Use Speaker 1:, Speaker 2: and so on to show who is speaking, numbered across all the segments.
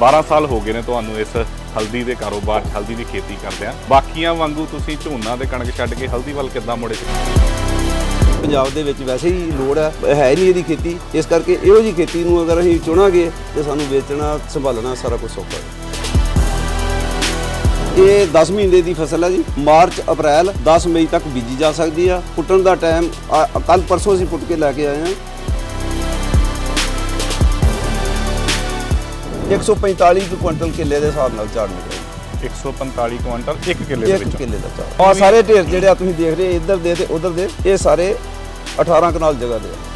Speaker 1: 12 ਸਾਲ ਹੋ ਗਏ ਨੇ ਤੁਹਾਨੂੰ ਇਸ ਹਲਦੀ ਦੇ ਕਾਰੋਬਾਰ, ਹਲਦੀ ਦੀ ਖੇਤੀ ਕਰਦਿਆਂ। ਬਾਕੀਆਂ ਵਾਂਗੂ ਤੁਸੀਂ ਝੋਨਾ ਤੇ ਕਣਕ ਛੱਡ ਕੇ ਹਲਦੀ ਵੱਲ ਕਿੱਦਾਂ ਮੁੜੇ?
Speaker 2: ਪੰਜਾਬ ਦੇ ਵਿੱਚ ਵੈਸੇ ਹੀ ਲੋੜ ਹੈ ਹੈ ਨਹੀਂ ਇਹਦੀ ਖੇਤੀ। ਇਸ ਕਰਕੇ ਇਹੋ ਜੀ ਖੇਤੀ ਨੂੰ ਅਗਰ ਅਸੀਂ ਚੁਣਾਂਗੇ, ਤੇ ਸਾਨੂੰ ਵੇਚਣਾ, ਸੰਭਾਲਣਾ ਸਾਰਾ ਕੁਝ ਸੌਖਾ ਹੈ। ਇਹ 10 ਮਹੀਨੇ ਦੀ ਫਸਲ ਹੈ ਜੀ। ਮਾਰਚ, ਅਪ੍ਰੈਲ 10 ਮਈ ਤੱਕ ਬੀਜੀ ਜਾ ਸਕਦੀ ਆ। ਪੁੱਟਣ ਦਾ ਟਾਈਮ ਕੱਲ ਪਰਸੋਂ ਅਸੀਂ ਪੁੱਟ ਕੇ ਲੈ ਕੇ ਆਏ ਹਾਂ। 145 ਕੁ ਕੁਇੰਟਲ ਕਿੱਲੇ ਦੇ ਹਿਸਾਬ ਨਾਲ ਝਾੜ ਨਿਕਲਿਆ
Speaker 1: 145 ਕੁਇੰਟਲ 1 ਕਿੱਲੇ ਦੇ
Speaker 2: ਇੱਕ
Speaker 1: ਵਿੱਚ।
Speaker 2: ਕਿੱਲੇ ਦਾ ਝਾੜ। ਆ ਸਾਰੇ ਢੇਰ ਜਿਹੜੇ ਆ ਤੁਸੀਂ ਦੇਖ ਰਹੇ ਇੱਧਰ ਦੇ ਤੇ ਉਧਰ ਦੇ ਇਹ ਸਾਰੇ 18 ਕਨਾਲ ਜਗ੍ਹਾ ਦੇ ਆ।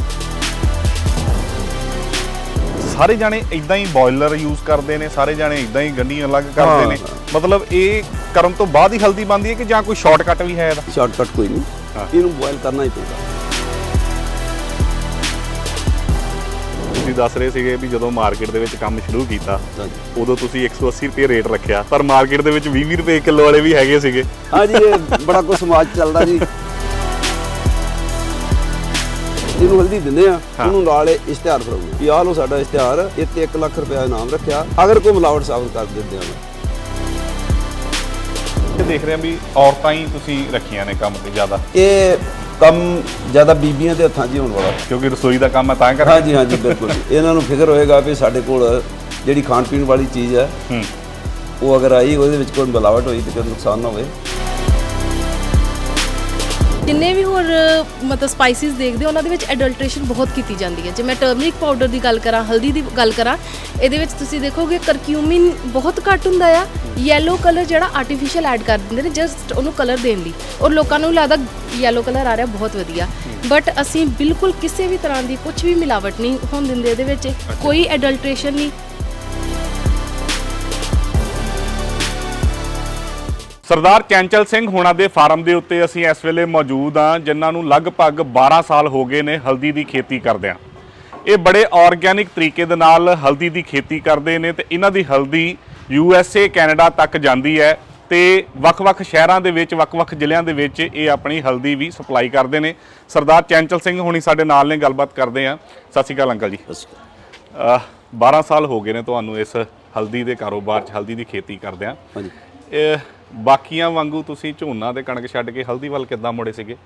Speaker 1: ਸਾਰੇ ਜਾਣੇ ਇਦਾਂ ਹੀ ਬੋਇਲਰ ਯੂਜ਼ ਕਰਦੇ ਨੇ ਸਾਰੇ ਜਾਣੇ ਇਦਾਂ ਹੀ ਗੰਢੀਆਂ ਅਲੱਗ ਕਰਦੇ। ਨੇ। ਮਤਲਬ ਇਹ ਕਰਨ ਤੋਂ ਬਾਅਦ ਹੀ ਹਲਦੀ ਬਣਦੀ ਹੈ ਕਿ ਜਾਂ ਕੋਈ ਸ਼ਾਰਟਕਟ ਵੀ ਹੈ ਇਹਦਾ?
Speaker 2: ਸ਼ਾਰਟਕਟ ਕੋਈ ਨਹੀਂ। ਇਹਨੂੰ ਬੋਇਲ ਕਰਨਾ ਹੀ ਪਊਗਾ
Speaker 1: ਤੁਸੀਂ ਦੱਸ ਰਹੇ ਸੀਗੇ ਵੀ ਜਦੋਂ ਮਾਰਕੀਟ ਦੇ ਵਿੱਚ ਕੰਮ ਸ਼ੁਰੂ ਕੀਤਾ ਉਦੋਂ ਤੁਸੀਂ 180 ਰੁਪਏ ਰੇਟ ਰੱਖਿਆ ਪਰ ਮਾਰਕੀਟ ਦੇ ਵਿੱਚ 20 ਰੁਪਏ ਕਿਲੋ ਵਾਲੇ ਵੀ ਹੈਗੇ ਸੀਗੇ।
Speaker 2: ਹਾਂਜੀ ਇਹ ਬੜਾ ਕੁ ਸਮਾਜ ਚੱਲਦਾ ਜੀ। ਜਿਹਨੂੰ ਹਲਦੀ ਦਿੰਦੇ ਆ
Speaker 1: ਹਾਂ।
Speaker 2: ਉਹਨੂੰ ਨਾਲ ਇਸ਼ਤਿਹਾਰ ਫੜਾਉਂਦੇ ਵੀ ਆਹ ਲੋ ਸਾਡਾ ਇਸ਼ਤਿਹਾਰ ਇੱਥੇ 1 ਲੱਖ ਰੁਪਏ ਇਨਾਮ ਰੱਖਿਆ ਅਗਰ ਕੋਈ ਮਿਲਾਵਟ ਸਾਬਤ ਕਰ ਦਿੰਦੇ ਆ
Speaker 1: ਇਹ ਦੇਖ ਰਹੇ ਹਾਂ ਵੀ ਔਰਤਾਂ ਹੀ ਤੁਸੀਂ ਰੱਖੀਆਂ ਨੇ ਕੰਮ ਤੇ ਜ਼ਿਆਦਾ।
Speaker 2: ਇਹ ਕੰਮ ਜ਼ਿਆਦਾ ਬੀਬੀਆਂ ਦੇ ਹੱਥਾਂ 'ਚ ਹੀ ਹੋਣ ਵਾਲਾ।
Speaker 1: ਕਿਉਂਕਿ ਰਸੋਈ ਦਾ ਕੰਮ ਹੈ ਤਾਂ ਕਰ
Speaker 2: ਹਾਂਜੀ ਹਾਂਜੀ ਬਿਲਕੁਲ। ਇਹਨਾਂ ਨੂੰ ਫਿਕਰ ਹੋਏਗਾ ਵੀ ਸਾਡੇ ਕੋਲ ਜਿਹੜੀ ਖਾਣ ਪੀਣ ਵਾਲੀ ਚੀਜ਼ ਹੈ
Speaker 1: ਹੂੰ।
Speaker 2: ਉਹ ਅਗਰ ਆਈ ਉਹਦੇ ਵਿੱਚ ਕੋਈ ਮਿਲਾਵਟ ਹੋਈ ਤੇ ਕੋਈ ਨੁਕਸਾਨ ਨਾ ਹੋਵੇ।
Speaker 3: ਜਿੰਨੇ ਵੀ ਹੋਰ ਮਤਲਬ ਸਪਾਈਸਿਸ ਦੇਖਦੇ ਹੋ ਉਹਨਾਂ ਦੇ ਵਿੱਚ ਐਡਲਟ੍ਰੇਸ਼ਨ ਬਹੁਤ ਕੀਤੀ ਜਾਂਦੀ ਹੈ। ਜੇ ਮੈਂ ਟਰਮਰਿਕ ਪਾਊਡਰ ਦੀ ਗੱਲ ਕਰਾਂ ਹਲਦੀ ਦੀ ਗੱਲ ਕਰਾਂ ਇਹਦੇ ਵਿੱਚ ਤੁਸੀਂ ਦੇਖੋਗੇ ਕਰਕਿਊਮਿਨ ਬਹੁਤ ਘੱਟ ਹੁੰਦਾ ਆ। ਯੈਲੋ ਕਲਰ ਜਿਹੜਾ ਆਰਟੀਫੀਸ਼ੀਅਲ ਐਡ ਕਰ ਦਿੰਦੇ ਨੇ ਜਸਟ ਉਹਨੂੰ ਕਲਰ ਦੇਣ ਲਈ। ਔਰ ਲੋਕਾਂ ਨੂੰ ਲੱਗਦਾ ਯੈਲੋ ਕਲਰ ਆ ਰਿਹਾ ਬਹੁਤ ਵਧੀਆ। ਬਟ ਅਸੀਂ ਬਿਲਕੁਲ ਕਿਸੇ ਵੀ ਤਰ੍ਹਾਂ ਦੀ ਕੁਝ ਵੀ ਮਿਲਾਵਟ ਨਹੀਂ ਹੋਣ ਦਿੰਦੇ ਇਹਦੇ ਵਿੱਚ। ਕੋਈ ਐਡਲਟ੍ਰੇਸ਼ਨ ਨਹੀਂ।
Speaker 1: ਸਰਦਾਰ ਚੈਂਚਲ ਸਿੰਘ ਹੋਣਾ ਦੇ ਫਾਰਮ ਦੇ ਉੱਤੇ ਅਸੀਂ ਇਸ ਵੇਲੇ ਮੌਜੂਦ ਹਾਂ ਜਿਨ੍ਹਾਂ ਨੂੰ ਲਗਭਗ 12 ਸਾਲ ਹੋ ਗਏ ਨੇ ਹਲਦੀ ਦੀ ਖੇਤੀ ਕਰਦਿਆਂ। ਇਹ ਬੜੇ ਆਰਗੇਨਿਕ ਤਰੀਕੇ ਦੇ ਨਾਲ ਹਲਦੀ ਦੀ ਖੇਤੀ ਕਰਦੇ ਨੇ ਤੇ ਇਹਨਾਂ ਦੀ ਹਲਦੀ ਯੂ ਐਸ ਏ ਕੈਨੇਡਾ ਤੱਕ ਜਾਂਦੀ ਹੈ ਤੇ ਵੱਖ-ਵੱਖ ਸ਼ਹਿਰਾਂ ਦੇ ਵਿੱਚ ਵੱਖ-ਵੱਖ ਜ਼ਿਲ੍ਹਿਆਂ ਦੇ ਵਿੱਚ ਇਹ ਆਪਣੀ ਹਲਦੀ ਵੀ ਸਪਲਾਈ ਕਰਦੇ ਨੇ। ਸਰਦਾਰ ਚੈਂਚਲ ਸਿੰਘ ਹੋਣੀ ਸਾਡੇ ਨਾਲ ਨੇ ਗੱਲਬਾਤ ਕਰਦੇ ਆ ਸਤਿ ਸ਼੍ਰੀ ਅਕਾਲ ਅੰਕਲ ਜੀ। ਅਹ 12 ਸਾਲ ਹੋ ਗਏ ਨੇ ਤੁਹਾਨੂੰ ਇਸ ਹਲਦੀ ਦੇ ਕਾਰੋਬਾਰ 'ਚ ਹਲਦੀ ਦੀ ਖੇਤੀ ਕਰਦਿਆਂ।
Speaker 2: ਹਾਂਜੀ।
Speaker 1: ਇਹ ਬਾਕੀਆਂ ਵਾਂਗੂ ਤੁਸੀਂ ਝੋਨਾ ਤੇ ਕਣਕ ਛੱਡ ਕੇ ਹਲਦੀ ਵੱਲ ਕਿੱਦਾਂ ਮੁੜੇ ਸੀਗੇ?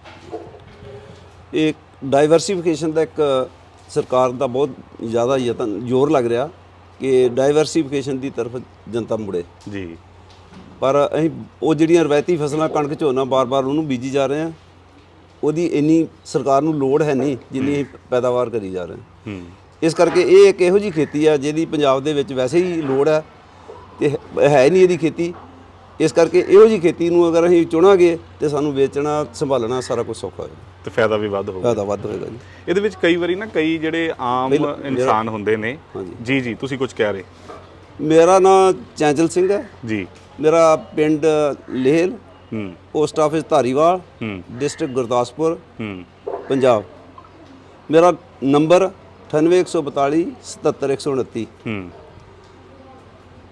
Speaker 2: ਇਹ ਡਾਈਵਰਸਿਫਿਕੇਸ਼ਨ ਦਾ ਇੱਕ ਸਰਕਾਰ ਦਾ ਬਹੁਤ ਜ਼ਿਆਦਾ ਯਤਨ ਜ਼ੋਰ ਲੱਗ ਰਿਹਾ ਕਿ ਡਾਈਵਰਸਿਫਿਕੇਸ਼ਨ ਦੀ ਤਰਫ ਜਨਤਾ ਮੁੜੇ।
Speaker 1: ਜੀ।
Speaker 2: ਪਰ ਅਸੀਂ ਉਹ ਜਿਹੜੀਆਂ ਰਵਾਇਤੀ ਫਸਲਾਂ ਕਣਕ ਝੋਨਾ ਬਾਰ-ਬਾਰ ਉਹਨੂੰ ਬੀਜੀ ਜਾ ਰਹੇ ਹਾਂ ਉਹਦੀ ਇੰਨੀ ਸਰਕਾਰ ਨੂੰ ਲੋੜ ਹੈ ਨਹੀਂ ਜਿੰਨੀ ਅਸੀਂ ਪੈਦਾਵਾਰ ਕਰੀ ਜਾ ਰਹੇ ਹਾਂ। ਇਸ ਕਰਕੇ ਇਹ ਇੱਕ ਇਹੋ ਜੀ ਖੇਤੀ ਆ ਜਿਹਦੀ ਪੰਜਾਬ ਦੇ ਵਿੱਚ ਵੈਸੇ ਹੀ ਲੋੜ ਹੈ ਤੇ ਹੈ ਨਹੀਂ ਇਹਦੀ ਖੇਤੀ। ਇਸ ਕਰਕੇ ਇਹੋ ਜੀ ਖੇਤੀ ਨੂੰ ਅਗਰ ਅਸੀਂ ਚੁਣਾਂਗੇ ਤੇ ਸਾਨੂੰ ਵੇਚਣਾ ਸੰਭਾਲਣਾ ਸਾਰਾ ਕੁਝ ਸੌਖਾ ਹੈ
Speaker 1: ਤੇ ਫਾਇਦਾ ਵੀ ਵੱਧ ਹੋਊਗਾ।
Speaker 2: ਫਾਇਦਾ ਵੱਧ ਹੋਏਗਾ ਜੀ।
Speaker 1: ਇਹਦੇ ਵਿੱਚ ਕਈ ਵਾਰੀ ਨਾ ਕਈ ਜਿਹੜੇ ਆਮ ਇਨਸਾਨ ਹੁੰਦੇ ਨੇ। ਜੀ ਜੀ ਤੁਸੀਂ ਕੁਝ ਕਹਿ ਰਹੇ।
Speaker 2: ਮੇਰਾ ਨਾਮ ਚੈਂਚਲ ਸਿੰਘ ਹੈ।
Speaker 1: ਜੀ।
Speaker 2: ਮੇਰਾ ਪਿੰਡ ਲੇਹਲ।
Speaker 1: ਹੂੰ।
Speaker 2: Post office Dhariwal.
Speaker 1: ਹੂੰ।
Speaker 2: ਡਿਸਟ੍ਰਿਕਟ ਗੁਰਦਾਸਪੁਰ।
Speaker 1: ਹੂੰ।
Speaker 2: ਪੰਜਾਬ। ਮੇਰਾ ਨੰਬਰ 98142 77129
Speaker 1: ਹੂੰ।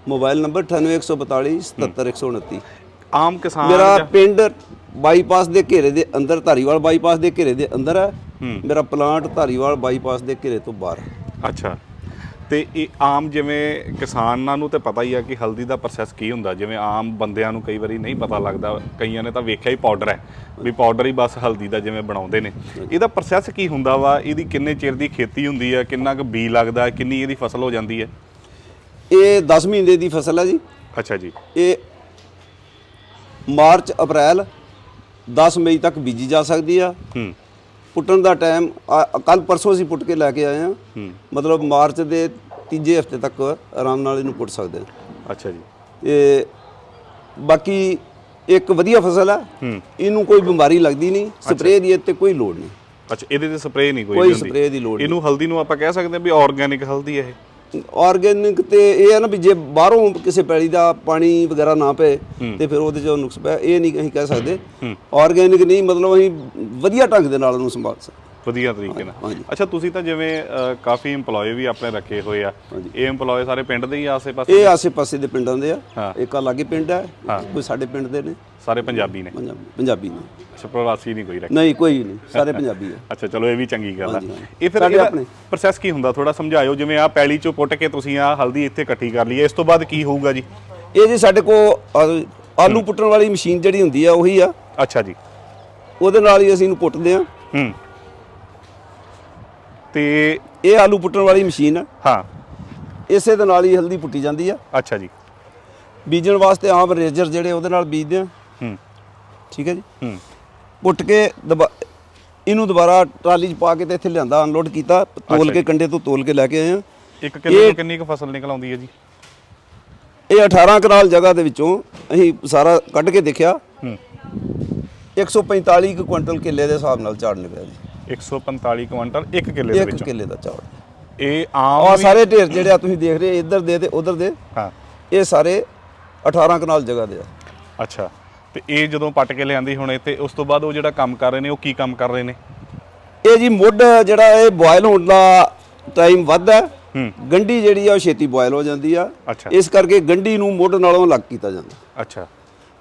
Speaker 2: ਮੋਬਾਈਲ ਨੰਬਰ 98142 77129
Speaker 1: ਆਮ ਕਿਸਾਨ
Speaker 2: ਮੇਰਾ ਪਿੰਡ ਬਾਈਪਾਸ ਦੇ ਘੇਰੇ ਦੇ ਅੰਦਰ ਧਾਰੀਵਾਲ ਬਾਈਪਾਸ ਦੇ ਘੇਰੇ ਦੇ ਅੰਦਰ ਹੈ। ਮੇਰਾ ਪਲਾਂਟ ਧਾਰੀਵਾਲ ਬਾਈਪਾਸ ਦੇ ਘੇਰੇ ਤੋਂ ਬਾਹਰ
Speaker 1: ਅੱਛਾ। ਤੇ ਇਹ ਆਮ ਜਿਵੇਂ ਕਿਸਾਨਾਂ ਨੂੰ ਤੇ ਪਤਾ ਹੀ ਆ ਕਿ ਹਲਦੀ ਦਾ ਪ੍ਰੋਸੈਸ ਕੀ ਹੁੰਦਾ। ਜਿਵੇਂ ਆਮ ਬੰਦਿਆਂ ਨੂੰ ਕਈ ਵਾਰੀ ਨਹੀਂ ਪਤਾ ਲੱਗਦਾ। ਕਈਆਂ ਨੇ ਤਾਂ ਵੇਖਿਆ ਹੀ ਪਾਊਡਰ ਹੈ ਵੀ ਪਾਊਡਰ ਹੀ ਬਸ ਹਲਦੀ ਦਾ ਜਿਵੇਂ ਬਣਾਉਂਦੇ ਨੇ। ਇਹਦਾ ਪ੍ਰੋਸੈਸ ਕੀ ਹੁੰਦਾ ਵਾ? ਇਹਦੀ ਕਿੰਨੇ ਚਿਰ ਦੀ ਖੇਤੀ ਹੁੰਦੀ ਆ? ਕਿੰਨਾ ਕੁ ਬੀ ਲੱਗਦਾ? ਕਿੰਨੀ ਇਹਦੀ ਫਸਲ ਹੋ ਜਾਂਦੀ ਹੈ?
Speaker 2: ਇਹ 10 ਮਹੀਨੇ ਦੀ ਫਸਲ ਹੈ ਜੀ।
Speaker 1: ਅੱਛਾ ਜੀ।
Speaker 2: ਇਹ ਮਾਰਚ ਅਪ੍ਰੈਲ 10 ਮਈ ਤੱਕ ਬੀਜੀ ਜਾ ਸਕਦੀ ਆ।
Speaker 1: ਹੂੰ।
Speaker 2: ਪੁੱਟਣ ਦਾ ਟਾਈਮ ਕੱਲ ਪਰਸੋਂ ਅਸੀਂ ਪੁੱਟ ਕੇ ਲੈ ਕੇ ਆਏ ਹੂੰ। ਮਤਲਬ ਮਾਰਚ ਦੇ ਤੀਜੇ ਹਫ਼ਤੇ ਤੱਕ ਆਰਾਮ ਨਾਲ ਇਹਨੂੰ ਪੁੱਟ ਸਕਦੇ ਹਾਂ
Speaker 1: ਅੱਛਾ ਜੀ।
Speaker 2: ਤੇ ਬਾਕੀ ਇੱਕ ਵਧੀਆ ਫਸਲ ਹੂੰ। ਇਹਨੂੰ ਕੋਈ ਬਿਮਾਰੀ ਲੱਗਦੀ ਨਹੀਂ ਸਪਰੇਅ ਦੀ ਤੇ ਕੋਈ ਲੋੜ ਨਹੀਂ।
Speaker 1: ਅੱਛਾ ਇਹਦੇ ਤੇ ਸਪਰੇਅ ਨਹੀਂ ਕੋਈ
Speaker 2: ਕੋਈ ਸਪਰੇਅ ਦੀ ਲੋੜ ਨਹੀਂ।
Speaker 1: ਇਹਨੂੰ ਹਲਦੀ ਨੂੰ ਆਪਾਂ ਕਹਿ ਸਕਦੇ ਹਾਂ ਵੀ ਆਰਗੇਨਿਕ ਹਲਦੀ ਹੈ ਇਹ।
Speaker 2: ਆਰਗੇਨਿਕ ਤੇ ਇਹ ਹੈ ਨਾ ਵੀ ਜੇ ਬਾਹਰੋਂ ਕਿਸੇ ਪੈਲੀ ਦਾ ਪਾਣੀ ਵਗੈਰਾ ਨਾ ਪਏ ਤੇ ਫਿਰ ਉਹਦੇ 'ਚ ਨੁਕਸ ਪਿਆ ਇਹ ਨਹੀਂ ਅਸੀਂ ਕਹਿ ਸਕਦੇ। ਆਰਗੇਨਿਕ ਨਹੀਂ ਮਤਲਬ ਅਸੀਂ ਵਧੀਆ ਢੰਗ ਦੇ ਨਾਲ ਉਹਨੂੰ ਸੰਭਾਲ ਸਕਦੇ।
Speaker 1: ਵਧੀਆ ਤਰੀਕੇ ਨਾਲ। ਅੱਛਾ ਤੁਸੀਂ ਤਾਂ ਜਿਵੇਂ ਕਾਫੀ EMPLOYE ਵੀ ਆਪਣੇ ਰੱਖੇ ਹੋਏ ਆ। ਇਹ EMPLOYE ਸਾਰੇ ਪਿੰਡ ਦੇ ਹੀ ਆ ਆਸੇ-ਪਾਸੇ
Speaker 2: ਇਹ ਆਸੇ-ਪਾਸੇ ਦੇ ਪਿੰਡਾਂ ਦੇ। ਆ। ਇੱਕ ਆ ਲਾਗੇ ਪਿੰਡ ਹਾਂ। ਕੋਈ ਸਾਡੇ ਪਿੰਡ ਦੇ ਨੇ।
Speaker 1: ਸਾਰੇ ਪੰਜਾਬੀ ਨੇ?
Speaker 2: ਪੰਜਾਬੀ ਪੰਜਾਬੀ ਨੇ।
Speaker 1: ਅੱਛਾ ਪ੍ਰਵਾਸੀ ਨਹੀਂ ਕੋਈ ਰੱਖਿਆ।
Speaker 2: ਨਹੀਂ ਕੋਈ ਨਹੀਂ ਸਾਰੇ ਪੰਜਾਬੀ ਆ।
Speaker 1: ਅੱਛਾ ਚਲੋ ਇਹ ਵੀ ਚੰਗੀ ਗੱਲ ਆ।
Speaker 2: ਹਾਂਜੀ, ਹਾਂਜੀ।
Speaker 1: ਇਹ ਫਿਰ
Speaker 2: ਸਾਡੇ ਆਪਣੇ।
Speaker 1: ਪ੍ਰੋਸੈਸ ਕੀ ਹੁੰਦਾ? ਥੋੜਾ ਸਮਝਾਇਓ ਜਿਵੇਂ ਆ ਪੈਲੀ ਚੋਂ ਪੁੱਟ ਕੇ ਤੁਸੀਂ ਆ ਹਲਦੀ ਇੱਥੇ ਇਕੱਠੀ ਕਰ ਲਈ ਹੈ, ਇਸ ਤੋਂ ਬਾਅਦ ਕੀ ਹੋਊਗਾ ਜੀ?
Speaker 2: ਇਹ ਜੀ ਸਾਡੇ ਕੋ ਆਲੂ ਪੁੱਟਣ ਵਾਲੀ ਮਸ਼ੀਨ ਜਿਹੜੀ ਹੁੰਦੀ ਆ ਉਹੀ ਆ।
Speaker 1: ਅੱਛਾ ਜੀ।
Speaker 2: ਉਹਦੇ ਨਾਲ ਹੀ ਅਸੀਂ ਇਹਨੂੰ ਪੁੱਟਦੇ ਆ।
Speaker 1: ਹੂੰ। ਤੇ
Speaker 2: ਇਹ ਆਲੂ ਪੁੱਟਣ ਵਾਲੀ ਮਸ਼ੀਨ ਆ।
Speaker 1: ਹਾਂ।
Speaker 2: ਇਸੇ ਦੇ ਨਾਲ ਹੀ ਹਲਦੀ ਪੁੱਟੀ ਜਾਂਦੀ ਆ।
Speaker 1: ਅੱਛਾ ਜੀ।
Speaker 2: ਬੀਜਣ ਵਾਸਤੇ ਆਮ ਰੇਜਰ ਜਿਹੜੇ ਉਹਦੇ ਨਾਲ ਬੀਜਦੇ ਆ।
Speaker 1: ਹੂੰ।
Speaker 2: ਠੀਕ ਹੈ ਜੀ?
Speaker 1: ਹੂੰ।
Speaker 2: ਪੁੱਟ ਕੇ ਇਹਨੂੰ ਦੁਬਾਰਾ ਟਰਾਲੀ 'ਚ ਪਾ ਕੇ ਤੇ ਇੱਥੇ ਲਿਆਂਦਾ ਅਨਲੋਡ ਕੀਤਾ ਤੋਲ ਕੇ। ਕੰਡੇ ਤੋਂ ਤੋਲ ਕੇ ਲੈ ਕੇ ਆਏ ਆ
Speaker 1: ਇੱਕ ਕਿਲੋ
Speaker 2: ਇਹ-
Speaker 1: ਤੋਂ ਕਿੰਨੀ ਕੁ ਫਸਲ ਨਿਕਲ ਆਉਂਦੀ ਹੈ ਜੀ?
Speaker 2: ਇਹ 18 ਕਨਾਲ ਜਗ੍ਹਾ ਦੇ ਵਿੱਚੋਂ ਅਸੀਂ ਸਾਰਾ ਕੱਢ ਕੇ ਦੇਖਿਆ।
Speaker 1: ਹੂੰ।
Speaker 2: 145 ਕੁ ਕੁਇੰਟਲ ਕਿੱਲੇ ਦੇ ਹਿਸਾਬ ਨਾਲ ਝਾੜ ਨਿਕਲਿਆ ਜੀ।
Speaker 1: 145 ਕੁਇੰਟਲ ਇੱਕ ਕਿੱਲੇ ਦੇ ਵਿੱਚੋਂ।
Speaker 2: ਕਿੱਲੇ ਦਾ ਝਾੜ।
Speaker 1: ਇਹ
Speaker 2: ਆ
Speaker 1: ਆਮ ਵੀ-
Speaker 2: ਸਾਰੇ ਢੇਰ ਜਿਹੜੇ ਆ ਤੁਸੀਂ ਦੇਖ ਰਹੇ ਇੱਧਰ ਦੇ ਤੇ ਉਧਰ ਦੇ
Speaker 1: ਹਾਂ।
Speaker 2: ਇਹ ਸਾਰੇ 18 ਕਨਾਲ ਜਗ੍ਹਾ ਦੇ ਆ।
Speaker 1: ਅੱਛਾ। ਤੇ ਇਹ ਜਦੋਂ ਪੱਟ ਕੇ ਲਿਆਂਦੀ ਹੁਣ ਇੱਥੇ ਉਸ ਤੋਂ ਬਾਅਦ ਉਹ ਜਿਹੜਾ ਕੰਮ ਕਰ ਰਹੇ ਨੇ ਉਹ ਕੀ ਕੰਮ ਕਰ ਰਹੇ ਨੇ?
Speaker 2: ਇਹ ਜੀ ਮੁੱਢ ਜਿਹੜਾ ਇਹ ਬੋਇਲ ਹੋਣ ਦਾ ਟਾਈਮ ਵੱਧ ਹੈ।
Speaker 1: ਹੂੰ।
Speaker 2: ਗੰਢੀ ਜਿਹੜੀ ਆ ਉਹ ਛੇਤੀ ਬੋਇਲ ਹੋ ਜਾਂਦੀ ਆ। ਇਸ ਕਰਕੇ ਗੰਢੀ ਨੂੰ ਮੁੱਢ ਨਾਲੋਂ ਅਲੱਗ ਕੀਤਾ ਜਾਂਦਾ।
Speaker 1: ਅੱਛਾ।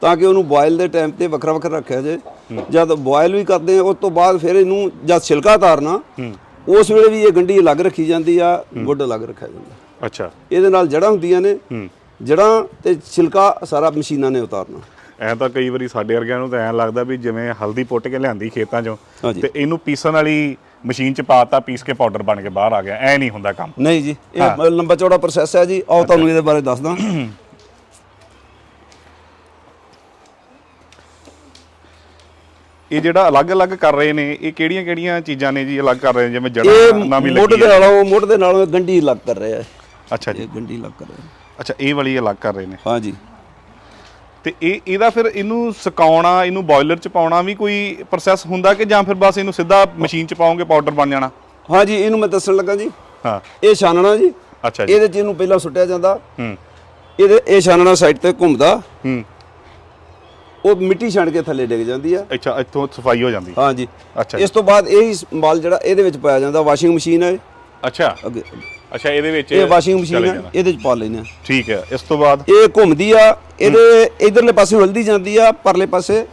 Speaker 2: ਤਾਂ ਕਿ ਉਹਨੂੰ ਬੋਇਲ ਦੇ ਟਾਈਮ ਤੇ ਵੱਖਰਾ ਵੱਖਰਾ ਰੱਖਿਆ ਜਾਏ। ਜਦ ਬੋਇਲ ਵੀ ਕਰਦੇ ਆ ਉਸ ਤੋਂ ਬਾਅਦ ਫਿਰ ਇਹਨੂੰ ਜਦ ਛਿਲਕਾ ਤਾਰਨਾ ਉਸ ਵੇਲੇ ਵੀ ਇਹ ਗੰਢੀ ਅਲੱਗ ਰੱਖੀ ਜਾਂਦੀ ਆ ਗੁੱਡ ਅਲੱਗ ਰੱਖਿਆ ਜਾਂਦਾ।
Speaker 1: ਅੱਛਾ।
Speaker 2: ਇਹਦੇ ਨਾਲ ਜੜਾਂ ਹੁੰਦੀਆਂ ਨੇ। ਜੜਾਂ ਤੇ ਛਿਲਕਾ ਸਾਰਾ ਮਸ਼ੀਨਾਂ ਨੇ ਉਤਾਰਨਾ।
Speaker 1: ਐ ਤਾਂ ਕਈ ਵਾਰੀ ਸਾਡੇ ਵਰਗਿਆਂ ਨੂੰ ਤਾਂ ਐਂ ਲੱਗਦਾ ਵੀ ਜਿਵੇਂ ਹਲਦੀ ਪੁੱਟ ਕੇ ਲਿਆਂਦੀ ਖੇਤਾਂ 'ਚੋਂ
Speaker 2: ਹਾਂਜੀ।
Speaker 1: ਤੇ ਇਹਨੂੰ ਪੀਸਣ ਵਾਲੀ ਮਸ਼ੀਨ 'ਚ ਪਾਤਾ ਪੀਸ ਕੇ ਪਾਊਡਰ ਬਣ ਕੇ ਬਾਹਰ ਆ ਗਿਆ। ਐ ਨਹੀਂ ਹੁੰਦਾ ਕੰਮ।
Speaker 2: ਨਹੀਂ ਜੀ ਇਹ ਲੰਬਾ ਚੌੜਾ ਪ੍ਰੋਸੈਸ ਹੈ ਜੀ। ਆਓ ਤੁਹਾਨੂੰ ਇਹਦੇ ਬਾਰੇ ਦੱਸਦਾ।
Speaker 1: ਇਹ ਜਿਹੜਾ ਅਲੱਗ-ਅਲੱਗ ਕਰ ਰਹੇ ਨੇ ਇਹ ਕਿਹੜੀਆਂ-ਕਿਹੜੀਆਂ ਚੀਜ਼ਾਂ ਨੇ ਜੀ ਅਲੱਗ ਕਰ ਰਹੇ ਨੇ? ਜਿਵੇਂ
Speaker 2: ਇਹ
Speaker 1: ਜੜਾਂ ਨਵੀਂ
Speaker 2: ਮੁੱਢ
Speaker 1: ਲੱਗੀ
Speaker 2: ਦੇ
Speaker 1: ਹੈ।
Speaker 2: ਨਾਲੋਂ ਮੁੱਢ ਦੇ ਨਾਲੋਂ ਗੰਢੀ ਅਲੱਗ ਕਰ ਰਿਹਾ ਹੈ।
Speaker 1: ਅੱਛਾ ਜੀ।
Speaker 2: ਇਹ ਗੰਢੀ ਅਲੱਗ ਕਰ ਰਿਹਾ ਹੈ।
Speaker 1: ਅੱਛਾ ਇਹ ਵਾਲੀ ਅਲੱਗ ਕਰ ਰਹੇ ਨੇ।
Speaker 2: ਹਾਂ ਜੀ।
Speaker 1: ਤੇ ਇਹ ਇਹਦਾ ਫਿਰ ਇਹਨੂੰ ਸੁਕਾਉਣਾ ਇਹਨੂੰ ਬਾਇਲਰ 'ਚ ਪਾਉਣਾ ਵੀ ਕੋਈ ਪ੍ਰੋਸੈਸ ਹੁੰਦਾ ਕਿ ਜਾਂ ਫਿਰ ਬਸ ਇਹਨੂੰ ਸਿੱਧਾ ਮਸ਼ੀਨ 'ਚ ਪਾਉਂਗੇ ਪਾਊਡਰ ਬਣ ਜਾਣਾ?
Speaker 2: ਹਾਂ ਜੀ ਇਹਨੂੰ ਮੈਂ ਦੱਸਣ ਲੱਗਾ ਜੀ।
Speaker 1: ਹਾਂ।
Speaker 2: ਇਹ ਛਾਨਣਾ ਜੀ।
Speaker 1: ਅੱਛਾ ਜੀ।
Speaker 2: ਇਹਦੇ 'ਚ ਇਹਨੂੰ ਪਹਿਲਾਂ ਸੁੱਟਿਆ ਜਾਂਦਾ।
Speaker 1: ਹੂੰ।
Speaker 2: ਇਹਦੇ ਇਹ ਛਾਨਣਾ ਸਾਈਡ ਤੇ ਘੁੰਮਦਾ।
Speaker 1: ਹੂੰ।
Speaker 2: ਉਹ ਮਿੱਟੀ ਛਣ ਕੇ ਥੱਲੇ ਡਿੱਗ ਜਾਂਦੀ ਆ।
Speaker 1: ਅੱਛਾ ਇੱਥੋਂ ਸਫ਼ਾਈ ਹੋ ਜਾਂਦੀ।
Speaker 2: ਹਾਂ ਜੀ।
Speaker 1: ਅੱਛਾ
Speaker 2: ਇਸ ਤੋਂ ਬਾਅਦ ਇਹ ਮਾਲ ਜਿਹੜਾ ਇਹਦੇ ਵਿੱਚ ਪਾਇਆ ਜਾਂਦਾ ਵਾਸ਼ਿੰਗ ਮਸ਼ੀਨ ਹੈ।
Speaker 1: ਅੱਛਾ।
Speaker 2: ਅੱਗੇ।
Speaker 1: ਅੱਛਾ ਇਹਦੇ ਵਿੱਚ
Speaker 2: ਇਹ ਵਾਸ਼ਿੰਗ ਮਸ਼ੀਨ
Speaker 1: ਜਾਣਾ।
Speaker 2: ਇਹਦੇ 'ਚ ਪਾ ਲੈਨੇ ਆ।
Speaker 1: ਠੀਕ ਹੈ ਇਸ ਤੋਂ ਬਾਅਦ?
Speaker 2: ਇਹ ਘੁੰਮਦੀ ਆ ਇਹਦੇ ਇਧਰਲੇ ਪਾਸੇ ਹਲਦੀ ਜਾਂਦੀ ਆ ਪਰਲੇ ਪਾਸੇ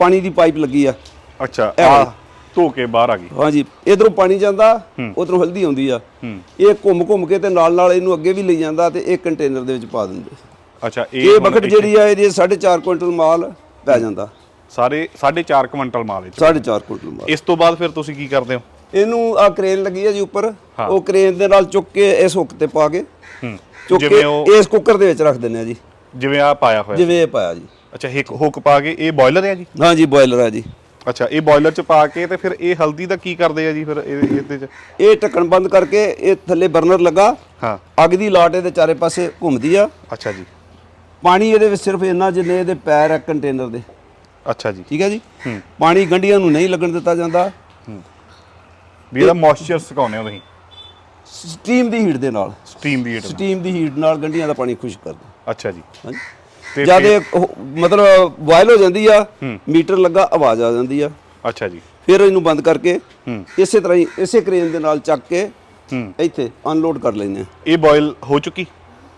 Speaker 2: ਪਾਣੀ ਦੀ ਪਾਈਪ ਲੱਗੀ ਆ।
Speaker 1: ਅੱਛਾ
Speaker 2: ਇਹ
Speaker 1: ਆ। ਧੋ ਕੇ ਬਾਹਰ ਆ ਗਈ।
Speaker 2: ਹਾਂਜੀ ਇਧਰੋਂ ਪਾਣੀ ਜਾਂਦਾ ਉਧਰੋਂ ਹਲਦੀ ਆਉਂਦੀ ਆ। ਇਹ ਘੁੰਮ ਘੁੰਮ ਕੇ ਤੇ ਨਾਲ ਨਾਲ ਇਹਨੂੰ ਅੱਗੇ ਵੀ ਲਈ ਜਾਂਦਾ ਤੇ ਇਹ ਕੰਟੇਨਰ ਦੇ ਵਿੱਚ ਪਾ ਦਿੰਦੇ।
Speaker 1: ਅੱਛਾ
Speaker 2: ਇਹ ਬਕਟ ਜਿਹੜੀ ਆ ਇਹਦੀ 4.5 ਕੁਇੰਟਲ ਮਾਲ ਪੈ ਜਾਂਦਾ।
Speaker 1: ਸਾਰੇ 4.5 ਕੁਇੰਟਲ ਮਾਲ ਵਿੱਚ
Speaker 2: 4.5 ਕੁਇੰਟਲ ਮਾਲ।
Speaker 1: ਇਸ ਤੋਂ ਬਾਅਦ ਫਿਰ ਤੁਸੀਂ ਕੀ ਕਰਦੇ ਹੋ?
Speaker 2: ਇਹਨੂੰ ਆ ਕਰੇਨ ਲੱਗੀ ਆ ਜੀ ਉੱਪਰ
Speaker 1: ਹਾਂ।
Speaker 2: ਉਹ ਕਰੇਨ ਦੇ ਨਾਲ ਚੁੱਕ ਕੇ ਇਸ ਹੁੱਕ ਤੇ ਪਾ ਕੇ
Speaker 1: ਹੂੰ।
Speaker 2: ਚੁੱਕ ਕੇ ਇਸ ਕੁੱਕਰ ਦੇ ਵਿੱਚ ਰੱਖ ਦਿੰਦੇ ਆ ਜੀ।
Speaker 1: ਜਿਵੇਂ ਆ ਪਾਇਆ ਹੋਇਆ
Speaker 2: ਜਿਵੇਂ ਇਹ ਪਾਇਆ ਜੀ।
Speaker 1: ਅੱਛਾ ਇੱਕ ਹੁੱਕ ਪਾ ਕੇ ਇਹ ਬਾਇਲਰ ਹੈ ਜੀ?
Speaker 2: ਹਾਂ ਜੀ ਬੋਇਲਰ ਆ ਜੀ।
Speaker 1: ਅੱਛਾ ਇਹ ਬਾਇਲਰ ਚ ਪਾ ਕੇ ਤੇ ਫਿਰ ਇਹ ਹਲਦੀ ਦਾ ਕੀ ਕਰਦੇ ਆ ਜੀ ਫਿਰ ਇਹ- ਇਹਦੇ ਚ?
Speaker 2: ਇਹ ਢੱਕਣ ਬੰਦ ਕਰਕੇ ਇਹ ਥੱਲੇ ਬਰਨਰ ਲੱਗਾ।
Speaker 1: ਹਾਂ।
Speaker 2: ਅੱਗ ਦੀ ਲਾਟ ਇਹਦੇ ਚਾਰੇ ਪਾਸੇ ਘੁੰਮਦੀ ਆ।
Speaker 1: ਅੱਛਾ ਜੀ।
Speaker 2: ਪਾਣੀ ਇਹਦੇ ਵਿੱਚ ਸਿਰਫ ਇੰਨਾ ਜਿੰਨੇ ਇਹਦੇ ਪੈਰ ਆ ਕੰਟੇਨਰ ਦੇ।
Speaker 1: ਅੱਛਾ ਜੀ।
Speaker 2: ਠੀਕ ਹੈ ਜੀ।
Speaker 1: ਹੂੰ।
Speaker 2: ਪਾਣੀ ਗੰਢੀਆਂ ਨੂੰ ਨਹੀਂ ਲੱਗਣ ਦਿੱਤਾ ਜਾਂਦਾ।
Speaker 1: ਵੀ ਇਹਦਾ ਮੋਇਸਚਰ ਸੁਕਾਉਂਦੇ ਹੋ ਤੁਸੀਂ?
Speaker 2: ਸਟੀਮ ਦੀ ਹੀਟ ਦੇ ਨਾਲ।
Speaker 1: ਸਟੀਮ ਦੀ ਹੀਟ।
Speaker 2: ਸਟੀਮ ਦੀ ਹੀਟ ਨਾਲ ਗੰਢੀਆਂ ਦਾ ਪਾਣੀ ਖੁਸ਼ਕ ਕਰਦਾ।
Speaker 1: ਅੱਛਾ ਜੀ।
Speaker 2: ਹਾਂਜੀ। ਜਦ ਇਹ ਉਹ ਮਤਲਬ ਬੋਇਲ ਹੋ ਜਾਂਦੀ ਆ ਮੀਟਰ ਲੱਗਾ ਆਵਾਜ਼ ਆ ਜਾਂਦੀ ਆ।
Speaker 1: ਅੱਛਾ ਜੀ।
Speaker 2: ਫਿਰ ਇਹਨੂੰ ਬੰਦ ਕਰਕੇ ਇਸੇ ਤਰ੍ਹਾਂ ਹੀ ਇਸੇ ਕਰੇਨ ਦੇ ਨਾਲ ਚੱਕ ਕੇ ਇੱਥੇ ਅਨਲੋਡ ਕਰ ਲੈਂਦੇ ਆ।
Speaker 1: ਇਹ ਬਾਇਲ ਹੋ ਚੁੱਕੀ?